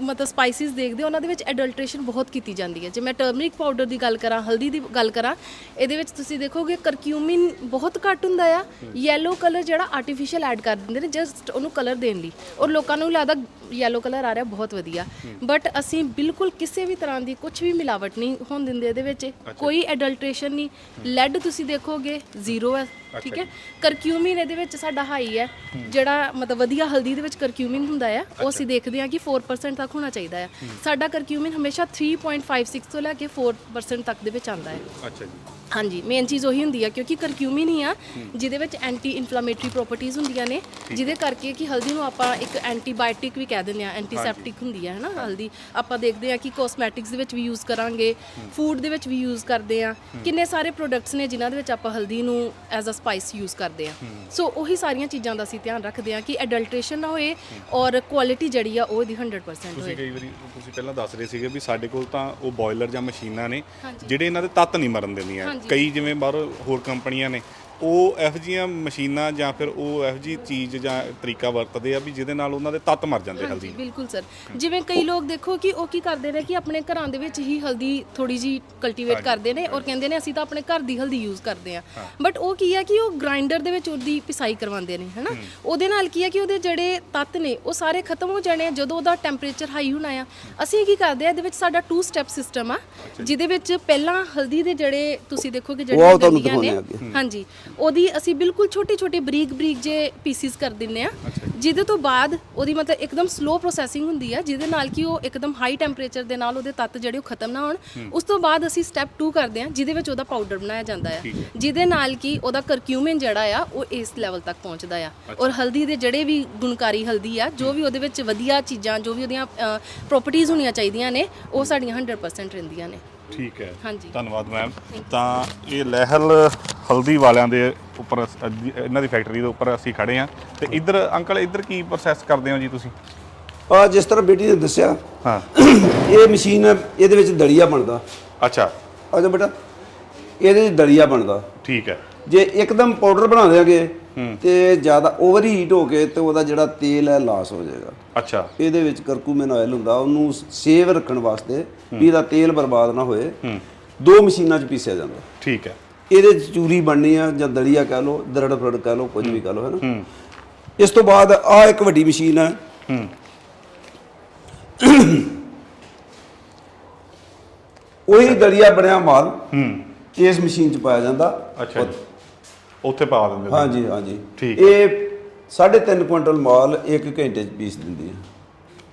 Speaker 3: ਮਤਲਬ ਸਪਾਈਸਿਸ ਦੇਖਦੇ ਹਾਂ, ਉਹਨਾਂ ਦੇ ਵਿੱਚ ਐਡਲਟ੍ਰੇਸ਼ਨ ਬਹੁਤ ਕੀਤੀ ਜਾਂਦੀ ਹੈ। ਜੇ ਮੈਂ ਟਰਮਰਿਕ ਪਾਊਡਰ ਦੀ ਗੱਲ ਕਰਾਂ ਹਲਦੀ ਦੀ ਗੱਲ ਕਰਾਂ ਇਹਦੇ ਵਿੱਚ ਤੁਸੀਂ ਦੇਖੋਗੇ ਕਰਕਿਊਮਿਨ ਬਹੁਤ ਘੱਟ ਹੁੰਦਾ ਆ। ਯੈਲੋ ਕਲਰ ਜਿਹੜਾ ਆਰਟੀਫੀਸ਼ੀਅਲ ਐਡ ਕਰ ਦਿੰਦੇ ਨੇ ਜਸਟ ਉਹਨੂੰ ਕਲਰ ਦੇਣ ਲਈ। ਔਰ ਲੋਕਾਂ ਨੂੰ ਲੱਗਦਾ ਯੈਲੋ ਕਲਰ ਆ ਰਿਹਾ ਬਹੁਤ ਵਧੀਆ। ਬਟ ਅਸੀਂ ਬਿਲਕੁਲ ਕਿਸੇ ਵੀ ਤਰ੍ਹਾਂ ਦੀ ਕੁਝ ਵੀ ਮਿਲਾਵਟ ਨਹੀਂ ਹੋਣ ਦਿੰਦੇ ਇਹਦੇ ਵਿੱਚ। ਕੋਈ ਐਡਲਟ੍ਰੇਸ਼ਨ ਨਹੀਂ। ਲੈਡ ਤੁਸੀਂ ਦੇਖੋਗੇ ਜ਼ੀਰੋ ਹੈ। ਠੀਕ ਹੈ? ਕਰਕਿਊਮਿਨ ਇਹਦੇ ਵਿੱਚ ਸਾਡਾ ਹਾਈ ਹੈ। ਜਿਹੜਾ ਮਤਲਬ ਵਧੀਆ ਹਲਦੀ ਦੇ ਵਿੱਚ ਕਰਕਿਊਮਿਨ ਹੁੰਦਾ ਹੈ ਉਹ ਅਸੀਂ ਦੇਖਦੇ ਹਾਂ ਕਿ 4% ਤੱਕ ਹੋਣਾ ਚਾਹੀਦਾ ਹੈ। ਸਾਡਾ ਕਰਕਿਊਮਿਨ ਹਮੇਸ਼ਾ 3.56 ਤੋਂ ਲੈ ਕੇ 4% ਤੱਕ ਦੇ ਵਿੱਚ ਆਉਂਦਾ ਹੈ।
Speaker 1: ਅੱਛਾ ਜੀ।
Speaker 3: ਹਾਂਜੀ ਮੇਨ ਚੀਜ਼ ਉਹੀ ਹੁੰਦੀ ਆ ਕਿਉਂਕਿ ਕਰਕਿਊਮਿਨ ਹੀ ਆ ਜਿਹਦੇ ਵਿੱਚ ਐਂਟੀ ਇਨਫਲੇਮੇਟਰੀ ਪ੍ਰੋਪਰਟੀਆਂ ਹੁੰਦੀਆਂ ਨੇ ਜਿਹਦੇ ਕਰਕੇ ਕਿ ਹਲਦੀ ਨੂੰ ਆਪਾਂ ਇੱਕ ਐਂਟੀਬਾਇਓਟਿਕ ਵੀ ਕਹਿ ਦਿੰਦੇ ਆ ਐਂਟੀਸੈਪਟਿਕ ਹੁੰਦੀ ਆ ਹੈ ਨਾ ਹਲਦੀ। ਆਪਾਂ ਦੇਖਦੇ ਆ ਕਿ ਕਾਸਮੈਟਿਕਸ ਦੇ ਵਿੱਚ ਵੀ ਯੂਜ਼ ਕਰਾਂਗੇ ਫੂਡ ਦੇ ਵਿੱਚ ਵੀ ਯੂਜ਼ ਕਰਦੇ ਆ ਕਿੰਨੇ ਸਾਰੇ ਪ੍ਰੋਡਕਟਸ ਨੇ ਜਿਨ੍ਹਾਂ ਦੇ ਵਿੱਚ ਆਪਾਂ ਹਲਦੀ ਨੂੰ ਐਜ਼ ਅ ਸਪਾਈਸ ਯੂਜ਼ ਕਰਦੇ ਆ। ਸੋ ਉਹੀ ਸਾਰੀਆਂ ਚੀਜ਼ਾਂ ਦਾ ਅਸੀਂ ਧਿਆਨ ਰੱਖਦੇ ਆ ਕਿ ਐਡਲਟ੍ਰੇਸ਼ਨ ਨਾ ਹੋਏ ਔਰ ਕੁਆਲਿਟੀ ਜਿਹੜੀ ਆ ਉਹ ਇਹਦੀ 100% ਹੋਏ
Speaker 1: ਤੁਸੀਂ ਕਈ ਵਾਰੀ ਤੁਸੀਂ ਪਹਿਲਾਂ ਦੱਸ ਰਹੇ ਸੀਗੇ ਵੀ ਸਾਡੇ ਕੋਲ ਤਾਂ ਉਹ ਬੋਇਲਰ ਜਾਂ ਮਸ਼ੀਨਾਂ ਨੇ ਜਿਹੜੇ ਇਹਨਾਂ ਦੇ ਤੱਤ ਨਹੀਂ ਮਰਨ ਦਿੰਦੀਆਂ। ਕਈ ਜਿਵੇਂ ਬਾਹਰੋਂ ਹੋਰ ਕੰਪਨੀਆਂ ਨੇ ਉਹ ਇਹੋ ਜਿਹੀਆਂ ਮਸ਼ੀਨਾਂ ਜਾਂ ਫਿਰ ਉਹ ਇਹੋ ਜਿਹੀ ਚੀਜ਼ ਜਾਂ ਤਰੀਕਾ ਵਰਤਦੇ ਆ ਵੀ ਜਿਹਦੇ ਨਾਲ ਉਹਨਾਂ ਦੇ ਤੱਤ ਮਰ ਜਾਂਦੇ ਹਲਦੀ
Speaker 3: ਹਾਂਜੀ ਬਿਲਕੁਲ ਸਰ। ਜਿਵੇਂ ਕਈ ਲੋਕ ਦੇਖੋ ਕਿ ਉਹ ਕੀ ਕਰਦੇ ਨੇ ਕਿ ਆਪਣੇ ਘਰਾਂ ਦੇ ਵਿੱਚ ਹੀ ਹਲਦੀ ਥੋੜੀ ਜੀ ਕਲਟੀਵੇਟ ਕਰਦੇ ਨੇ ਔਰ ਕਹਿੰਦੇ ਨੇ ਅਸੀਂ ਤਾਂ ਆਪਣੇ ਘਰ ਦੀ ਹਲਦੀ ਯੂਜ਼ ਕਰਦੇ ਆ ਬਟ ਉਹ ਕੀ ਹੈ ਕਿ ਉਹ ਗ੍ਰਾਈਂਡਰ ਦੇ ਵਿੱਚ ਉਹਦੀ ਪਿਸਾਈ ਕਰਵਾਉਂਦੇ ਨੇ ਹਨਾ? ਉਹਦੇ ਨਾਲ ਕੀ ਹੈ ਕਿ ਉਹਦੇ ਜਿਹੜੇ ਤੱਤ ਨੇ ਉਹ ਸਾਰੇ ਖਤਮ ਹੋ ਜਾਣੇ ਆ ਜਦੋਂ ਉਹਦਾ ਟੈਂਪਰੇਚਰ ਹਾਈ ਹੋਣਾ ਆ। ਅਸੀਂ ਕੀ ਕਰਦੇ ਆ ਇਹਦੇ ਵਿੱਚ ਸਾਡਾ ਟੂ ਸਟੈਪ ਸਿਸਟਮ ਆ ਜਿਹਦੇ ਵਿੱਚ ਪਹਿਲਾਂ ਹਲਦੀ ਦੇ ਜਿਹੜੇ ਤੁਸੀਂ
Speaker 2: ਉਹ
Speaker 3: ਜਿਹੜੀਆਂ
Speaker 2: ਤੁਹਾਨੂੰ
Speaker 3: ਡੰਡੀਆਂ ਨੇ ਹਾਂਜੀ ਉਹਦੀ ਅਸੀਂ ਬਿਲਕੁਲ ਛੋਟੇ ਛੋਟੇ ਬਰੀਕ ਬਰੀਕ ਜੇ ਪੀਸਿਸ ਕਰ ਦਿੰਨੇ ਆ ਜਿਹਦੇ ਤੋਂ ਬਾਅਦ ਉਹਦੀ ਮਤਲਬ ਇੱਕਦਮ ਸਲੋ ਪ੍ਰੋਸੈਸਿੰਗ ਹੁੰਦੀ ਆ ਜਿਹਦੇ ਨਾਲ ਕਿ ਉਹ ਇੱਕਦਮ ਹਾਈ ਟੈਂਪਰੇਚਰ ਦੇ ਨਾਲ ਉਹਦੇ ਤੱਤ ਜਿਹੜੇ ਉਹ ਖਤਮ ਨਾ ਹੋਣ। ਉਸ ਤੋਂ ਬਾਅਦ ਅਸੀਂ ਸਟੈਪ 2 ਕਰਦੇ ਆ ਜਿਹਦੇ ਵਿੱਚ ਉਹਦਾ ਪਾਊਡਰ ਬਣਾਇਆ ਜਾਂਦਾ ਆ। ਜਿਹਦੇ ਨਾਲ ਕਿ ਉਹਦਾ ਕਰਕਿਊਮਿਨ ਜਿਹੜਾ ਆ ਉਹ ਇਸ ਲੈਵਲ ਤੱਕ ਪਹੁੰਚਦਾ ਆ। ਔਰ ਹਲਦੀ ਦੇ ਜਿਹੜੇ ਵੀ ਗੁਣਕਾਰੀ ਹਲਦੀ ਆ ਜੋ ਵੀ ਉਹਦੇ ਵਿੱਚ ਵਧੀਆ ਚੀਜ਼ਾਂ ਜੋ ਵੀ ਉਹਦੀਆਂ ਪ੍ਰੋਪਰਟੀਆਂ ਹੋਣੀਆਂ ਚਾਹੀਦੀਆਂ ਨੇ ਉਹ ਸਾਡੀਆਂ 100% ਰਹਿੰਦੀਆਂ ਨੇ।
Speaker 1: ਠੀਕ ਹੈ।
Speaker 3: ਹਾਂਜੀ।
Speaker 1: ਧੰਨਵਾਦ ਮੈਮ ਤਾਂ ਇਹ ਲਹਿਲ ਹਲਦੀ ਵਾਲਿਆਂ ਦੇ ਉੱਪਰ ਅਸ- ਅੱਜ ਇਹਨਾਂ ਦੀ ਫੈਕਟਰੀ ਦੇ ਉੱਪਰ ਅਸੀਂ ਖੜੇ ਆ ਤੇ ਇੱਧਰ ਅੰਕਲ ਇੱਧਰ ਕੀ ਪ੍ਰੋਸੈਸ ਕਰਦੇ ਹੋ ਜੀ ਤੁਸੀਂ?
Speaker 2: ਆ ਜਿਸ ਤਰ੍ਹਾਂ ਬੇਟੀ ਨੇ ਦੱਸਿਆ
Speaker 1: ਹਾਂ।
Speaker 2: ਇਹ ਮਸ਼ੀਨ ਇਹਦੇ ਵਿੱਚ ਦਲੀਆ ਬਣਦਾ।
Speaker 1: ਅੱਛਾ।
Speaker 2: ਆ ਜਾ ਬੇਟਾ। ਇਹਦੇ ਵਿੱਚ ਦਲੀਆ ਬਣਦਾ।
Speaker 1: ਠੀਕ ਹੈ।
Speaker 2: ਜੇ ਇੱਕਦਮ ਪਾਊਡਰ ਬਣਾ ਦਿਆਂਗੇ ਤੇ ਜ਼ਿਆਦਾ ਓਵਰ ਹੀਟ ਹੋ ਕੇ ਤੇ ਉਹਦਾ ਜਿਹੜਾ ਤੇਲ ਹੈ ਲਾਸ ਹੋ ਜਾਏਗਾ।
Speaker 1: ਅੱਛਾ।
Speaker 2: ਇਹਦੇ ਵਿੱਚ ਕਰਕੂਮਿਨ ਆਇਲ ਹੁੰਦਾ ਉਹਨੂੰ ਸੇਵ ਰੱਖਣ ਵਾਸਤੇ ਵੀ ਇਹਦਾ ਤੇਲ ਬਰਬਾਦ ਨਾ ਹੋਏ। ਦੋ ਮਸ਼ੀਨਾਂ 'ਚ ਪੀਸਿਆ ਜਾਂਦਾ।
Speaker 1: ਠੀਕ ਹੈ।
Speaker 2: ਇਹਦੇ 'ਚ ਚੂਰੀ ਬਣਨੀ ਆ ਜਾਂ ਦਲੀਆ ਕਹਿ ਲਓ ਦਰੜ ਫਰੜ ਕਹਿ ਲਓ ਕੁਝ ਵੀ ਕਹਿ ਲਓ ਹੈ ਨਾ? ਇਸ ਤੋਂ ਬਾਅਦ ਆ ਇੱਕ ਵੱਡੀ ਮਸ਼ੀਨ ਹੈ। ਉਹੀ ਦਲੀਆ ਬਣਿਆ ਮਾਲ
Speaker 1: ਹੂੰ।
Speaker 2: ਇਸ ਮਸ਼ੀਨ 'ਚ ਪਾਇਆ ਜਾਂਦਾ।
Speaker 1: ਅੱਛਾ ਉੱਥੇ ਪਾ ਦਿੰਦੇ ਨੇ।
Speaker 2: ਹਾਂਜੀ ਹਾਂਜੀ।
Speaker 1: ਠੀਕ।
Speaker 2: ਇਹ 3.5 ਕੁਇੰਟਲ ਮਾਲ 1 ਘੰਟੇ 'ਚ ਪੀਸ ਦਿੰਦੀ ਹੈ।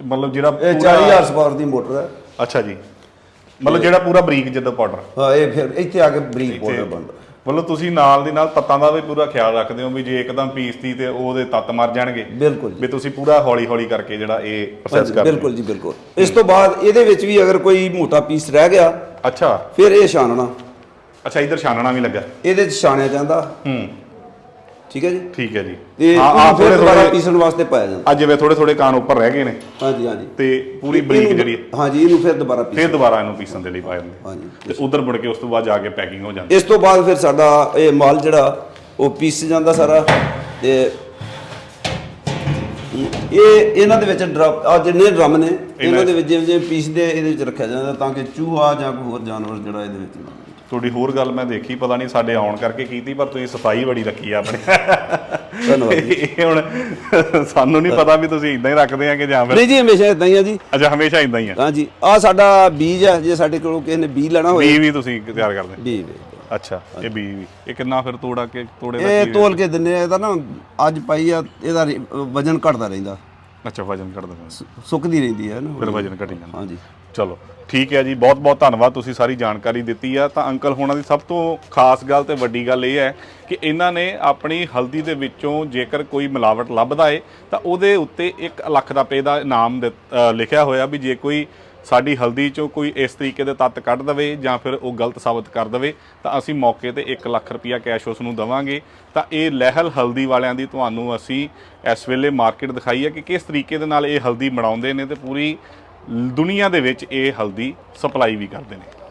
Speaker 1: ਮਤਲਬ ਜਿਹੜਾ
Speaker 2: ਇਹ
Speaker 1: ਪੂਰਾ
Speaker 2: 40000 ਸਪਾਰ ਦੀ ਮੋਟਰ ਹੈ।
Speaker 1: ਅੱਛਾ ਜੀ। ਮਤਲਬ ਜਿਹੜਾ ਪੂਰਾ ਬਰੀਕ ਜਿੱਦਾਂ ਪਾਊਡਰ
Speaker 2: ਹਾਂ ਇਹ ਫਿਰ ਇੱਥੇ ਆ ਕੇ ਬਰੀਕ ਪਾਊਡਰ ਬਣਦਾ।
Speaker 1: ਮਤਲਬ ਤੁਸੀਂ ਨਾਲ ਦੀ ਨਾਲ ਤੱਤਾਂ ਦਾ ਵੀ ਪੂਰਾ ਖਿਆਲ ਰੱਖਦੇ ਹੋ ਵੀ ਜੇ ਇੱਕਦਮ ਪੀਸਤੀ ਤੇ ਉਹਦੇ ਤੱਤ ਮਰ ਜਾਣਗੇ।
Speaker 2: ਬਿਲਕੁਲ ਜੀ।
Speaker 1: ਵੀ ਤੁਸੀਂ ਪੂਰਾ ਹੌਲੀ ਹੌਲੀ ਕਰਕੇ ਜਿਹੜਾ ਇਹ ਪ੍ਰੋਸੈਸ
Speaker 2: ਹਾਂਜੀ,
Speaker 1: ਕਰਦੇ ਹੋ।
Speaker 2: ਬਿਲਕੁਲ ਜੀ ਬਿਲਕੁਲ। ਇਸ ਤੋਂ ਬਾਅਦ ਇਹਦੇ ਵਿੱਚ ਵੀ ਅਗਰ ਕੋਈ ਮੋਟਾ ਪੀਸ ਰਹਿ ਗਿਆ
Speaker 1: ਅੱਛਾ।
Speaker 2: ਫਿਰ ਇਹ ਛਾਨਣਾ।
Speaker 1: ਅੱਛਾ ਇੱਧਰ ਛਾਨਣਾ ਵੀ ਲੱਗਾ
Speaker 2: ਇਹਦੇ 'ਚ ਛਾਣਿਆ ਜਾਂਦਾ।
Speaker 1: ਹੂੰ।
Speaker 2: ਠੀਕ ਹੈ ਜੀ?
Speaker 1: ਠੀਕ ਹੈ ਜੀ।
Speaker 2: ਤੇ
Speaker 1: ਹਾਂ ਆ
Speaker 2: ਫਿਰ ਦੁਬਾਰਾ ਪੀਸਣ ਵਾਸਤੇ ਪਾਇਆ ਜਾਂਦਾ।
Speaker 1: ਅੱਜ ਜਿਵੇਂ ਥੋੜੇ ਥੋੜੇ ਕਾਨ ਉੱਪਰ ਰਹਿ ਗਏ ਨੇ।
Speaker 2: ਹਾਂਜੀ ਹਾਂਜੀ।
Speaker 1: ਤੇ ਪੂਰੀ ਬਰੀਕ ਜਿਹੜੀ
Speaker 2: ਹਾਂਜੀ ਇਹਨੂੰ ਫਿਰ ਦੁਬਾਰਾ ਪੀਸ
Speaker 1: ਫਿਰ ਦੁਬਾਰਾ ਇਹਨੂੰ ਪੀਸਣ ਦੇ ਲਈ ਪਾ ਜਾਂਦੇ।
Speaker 2: ਹਾਂਜੀ।
Speaker 1: ਤੇ ਉਧਰ ਮੁੜ ਕੇ ਉਸ ਤੋਂ ਬਾਅਦ ਜਾ ਕੇ ਪੈਕਿੰਗ ਹੋ ਜਾਂਦੀ
Speaker 2: ਇਸ ਤੋਂ ਬਾਅਦ ਫਿਰ ਸਾਡਾ ਇਹ ਮਾਲ ਜਿਹੜਾ ਉਹ ਪੀਸ ਜਾਂਦਾ ਸਾਰਾ। ਤੇ ਇਹ ਇਹਨਾਂ ਦੇ ਵਿੱਚ ਡਰਮ ਆ ਜਿੰਨੇ ਡਰਮ ਨੇ ਇਹਨਾਂ ਦੇ ਵਿੱਚ ਜਿਵੇਂ ਪੀਸਦੇ ਇਹਦੇ ਵਿੱਚ ਰੱਖਿਆ ਜਾਂਦਾ ਤਾਂ ਕਿ ਚੂਹਾ ਜਾਂ ਕੋਈ ਹੋਰ ਜਾਨਵਰ ਜਿਹੜਾ ਇਹਦੇ ਵਿੱਚ ਨਾ।
Speaker 1: ਤੁਹਾਡੀ ਹੋਰ ਗੱਲ ਮੈਂ ਦੇਖੀ ਪਤਾ ਨਹੀਂ ਸਾਡੇ ਆਉਣ ਕਰਕੇ ਕੀਤੀ ਪਰ ਤੁਸੀਂ ਸਫ਼ਾਈ ਬੜੀ ਰੱਖੀ ਆ ਆਪਣੇ।
Speaker 2: ਧੰਨਵਾਦ ਜੀ।
Speaker 1: ਇਹ ਹੁਣ ਸਾਨੂੰ ਨਹੀਂ ਪਤਾ ਵੀ ਤੁਸੀਂ ਇਦਾਂ ਹੀ ਰੱਖਦੇ ਆ ਕਿ ਜਾਂ ਫਿਰ
Speaker 2: ਨਹੀਂ ਜੀ ਹਮੇਸ਼ਾ ਇਦਾਂ ਹੀ ਆ ਜੀ।
Speaker 1: ਅੱਛਾ ਹਮੇਸ਼ਾ ਇਦਾਂ ਹੀ ਆ।
Speaker 2: ਹਾਂਜੀ ਆ ਸਾਡਾ ਬੀਜ ਹੈ ਜੇ ਸਾਡੇ ਕੋਲੋਂ ਕਿਸੇ ਨੇ ਬੀਜ ਲੈਣਾ ਹੋਵੇ
Speaker 1: ਬੀ ਵੀ ਤੁਸੀਂ ਤਿਆਰ ਕਰਦੇ।
Speaker 2: ਬੀਜ
Speaker 1: ਅੱਛਾ ਇਹ ਬੀ ਵੀ। ਇਹ ਕਿੰਨਾ ਫਿਰ ਤੋੜਾ ਕੇ ਤੋੜੇ ਦਾ
Speaker 2: ਇਹ ਤੋਲ ਕੇ ਦਿੰਨੇ ਆ ਇਹਦਾ ਨਾ ਅੱਜ ਪਾਈ ਆ ਇਹਦਾ ਵਜਨ ਘਟਦਾ ਰਹਿੰਦਾ।
Speaker 1: ਅੱਛਾ ਵਜਨ ਕੱਢ ਦਿੰਦੇ
Speaker 2: ਸੁੱਕਦੀ ਰਹਿੰਦੀ ਹੈ ਨਾ
Speaker 1: ਫਿਰ ਵਜਨ ਘਟੀ ਜਾਂਦਾ।
Speaker 2: ਹਾਂਜੀ।
Speaker 1: ਚਲੋ ਠੀਕ ਹੈ ਜੀ। ਬਹੁਤ ਬਹੁਤ ਧੰਨਵਾਦ ਤੁਸੀਂ ਸਾਰੀ ਜਾਣਕਾਰੀ ਦਿੱਤੀ ਆ। ਤਾਂ ਅੰਕਲ ਹੋਣਾ ਦੀ ਸਭ ਤੋਂ ਖਾਸ ਗੱਲ ਤੇ ਵੱਡੀ ਗੱਲ ਇਹ ਹੈ ਕਿ ਇਹਨਾਂ ਨੇ ਆਪਣੀ ਹਲਦੀ ਦੇ ਵਿੱਚੋਂ ਜੇਕਰ ਕੋਈ ਮਿਲਾਵਟ ਲੱਭਦਾ ਏ ਤਾਂ ਉਹਦੇ ਉੱਤੇ 1 ਲੱਖ ਰੁਪਏ ਦਾ ਇਨਾਮ ਦਿੱਤ- ਅ, ਲਿਖਿਆ ਹੋਇਆ ਵੀ ਜੇ ਕੋਈ ਸਾਡੀ ਹਲਦੀ ਚੋਂ ਕੋਈ ਇਸ ਤਰੀਕੇ ਦੇ ਤੱਤ ਕੱਢ ਦਵੇ ਜਾਂ ਫਿਰ ਉਹ ਗਲਤ ਸਾਬਤ ਕਰ ਦਵੇ, ਤਾਂ ਅਸੀਂ ਮੌਕੇ ਤੇ 1 ਲੱਖ ਰੁਪਇਆ ਕੈਸ਼ ਉਸ ਨੂੰ ਦਵਾਂਗੇ। ਤਾਂ ਇਹ ਲਹਿਲ ਹਲਦੀ ਵਾਲਿਆਂ ਦੀ ਤੁਹਾਨੂੰ ਅਸੀਂ ਇਸ ਵੇਲੇ ਮਾਰਕੀਟ ਦਿਖਾਈ ਹੈ ਕਿ ਕਿਸ ਤਰੀਕੇ ਦੇ ਨਾਲ ਇਹ ਹਲਦੀ ਬਣਾਉਂਦੇ ਨੇ ਤੇ ਪੂਰੀ ਦੁਨੀਆ ਦੇ ਵਿੱਚ ਇਹ ਹਲਦੀ ਸਪਲਾਈ ਵੀ ਕਰਦੇ ਨੇ।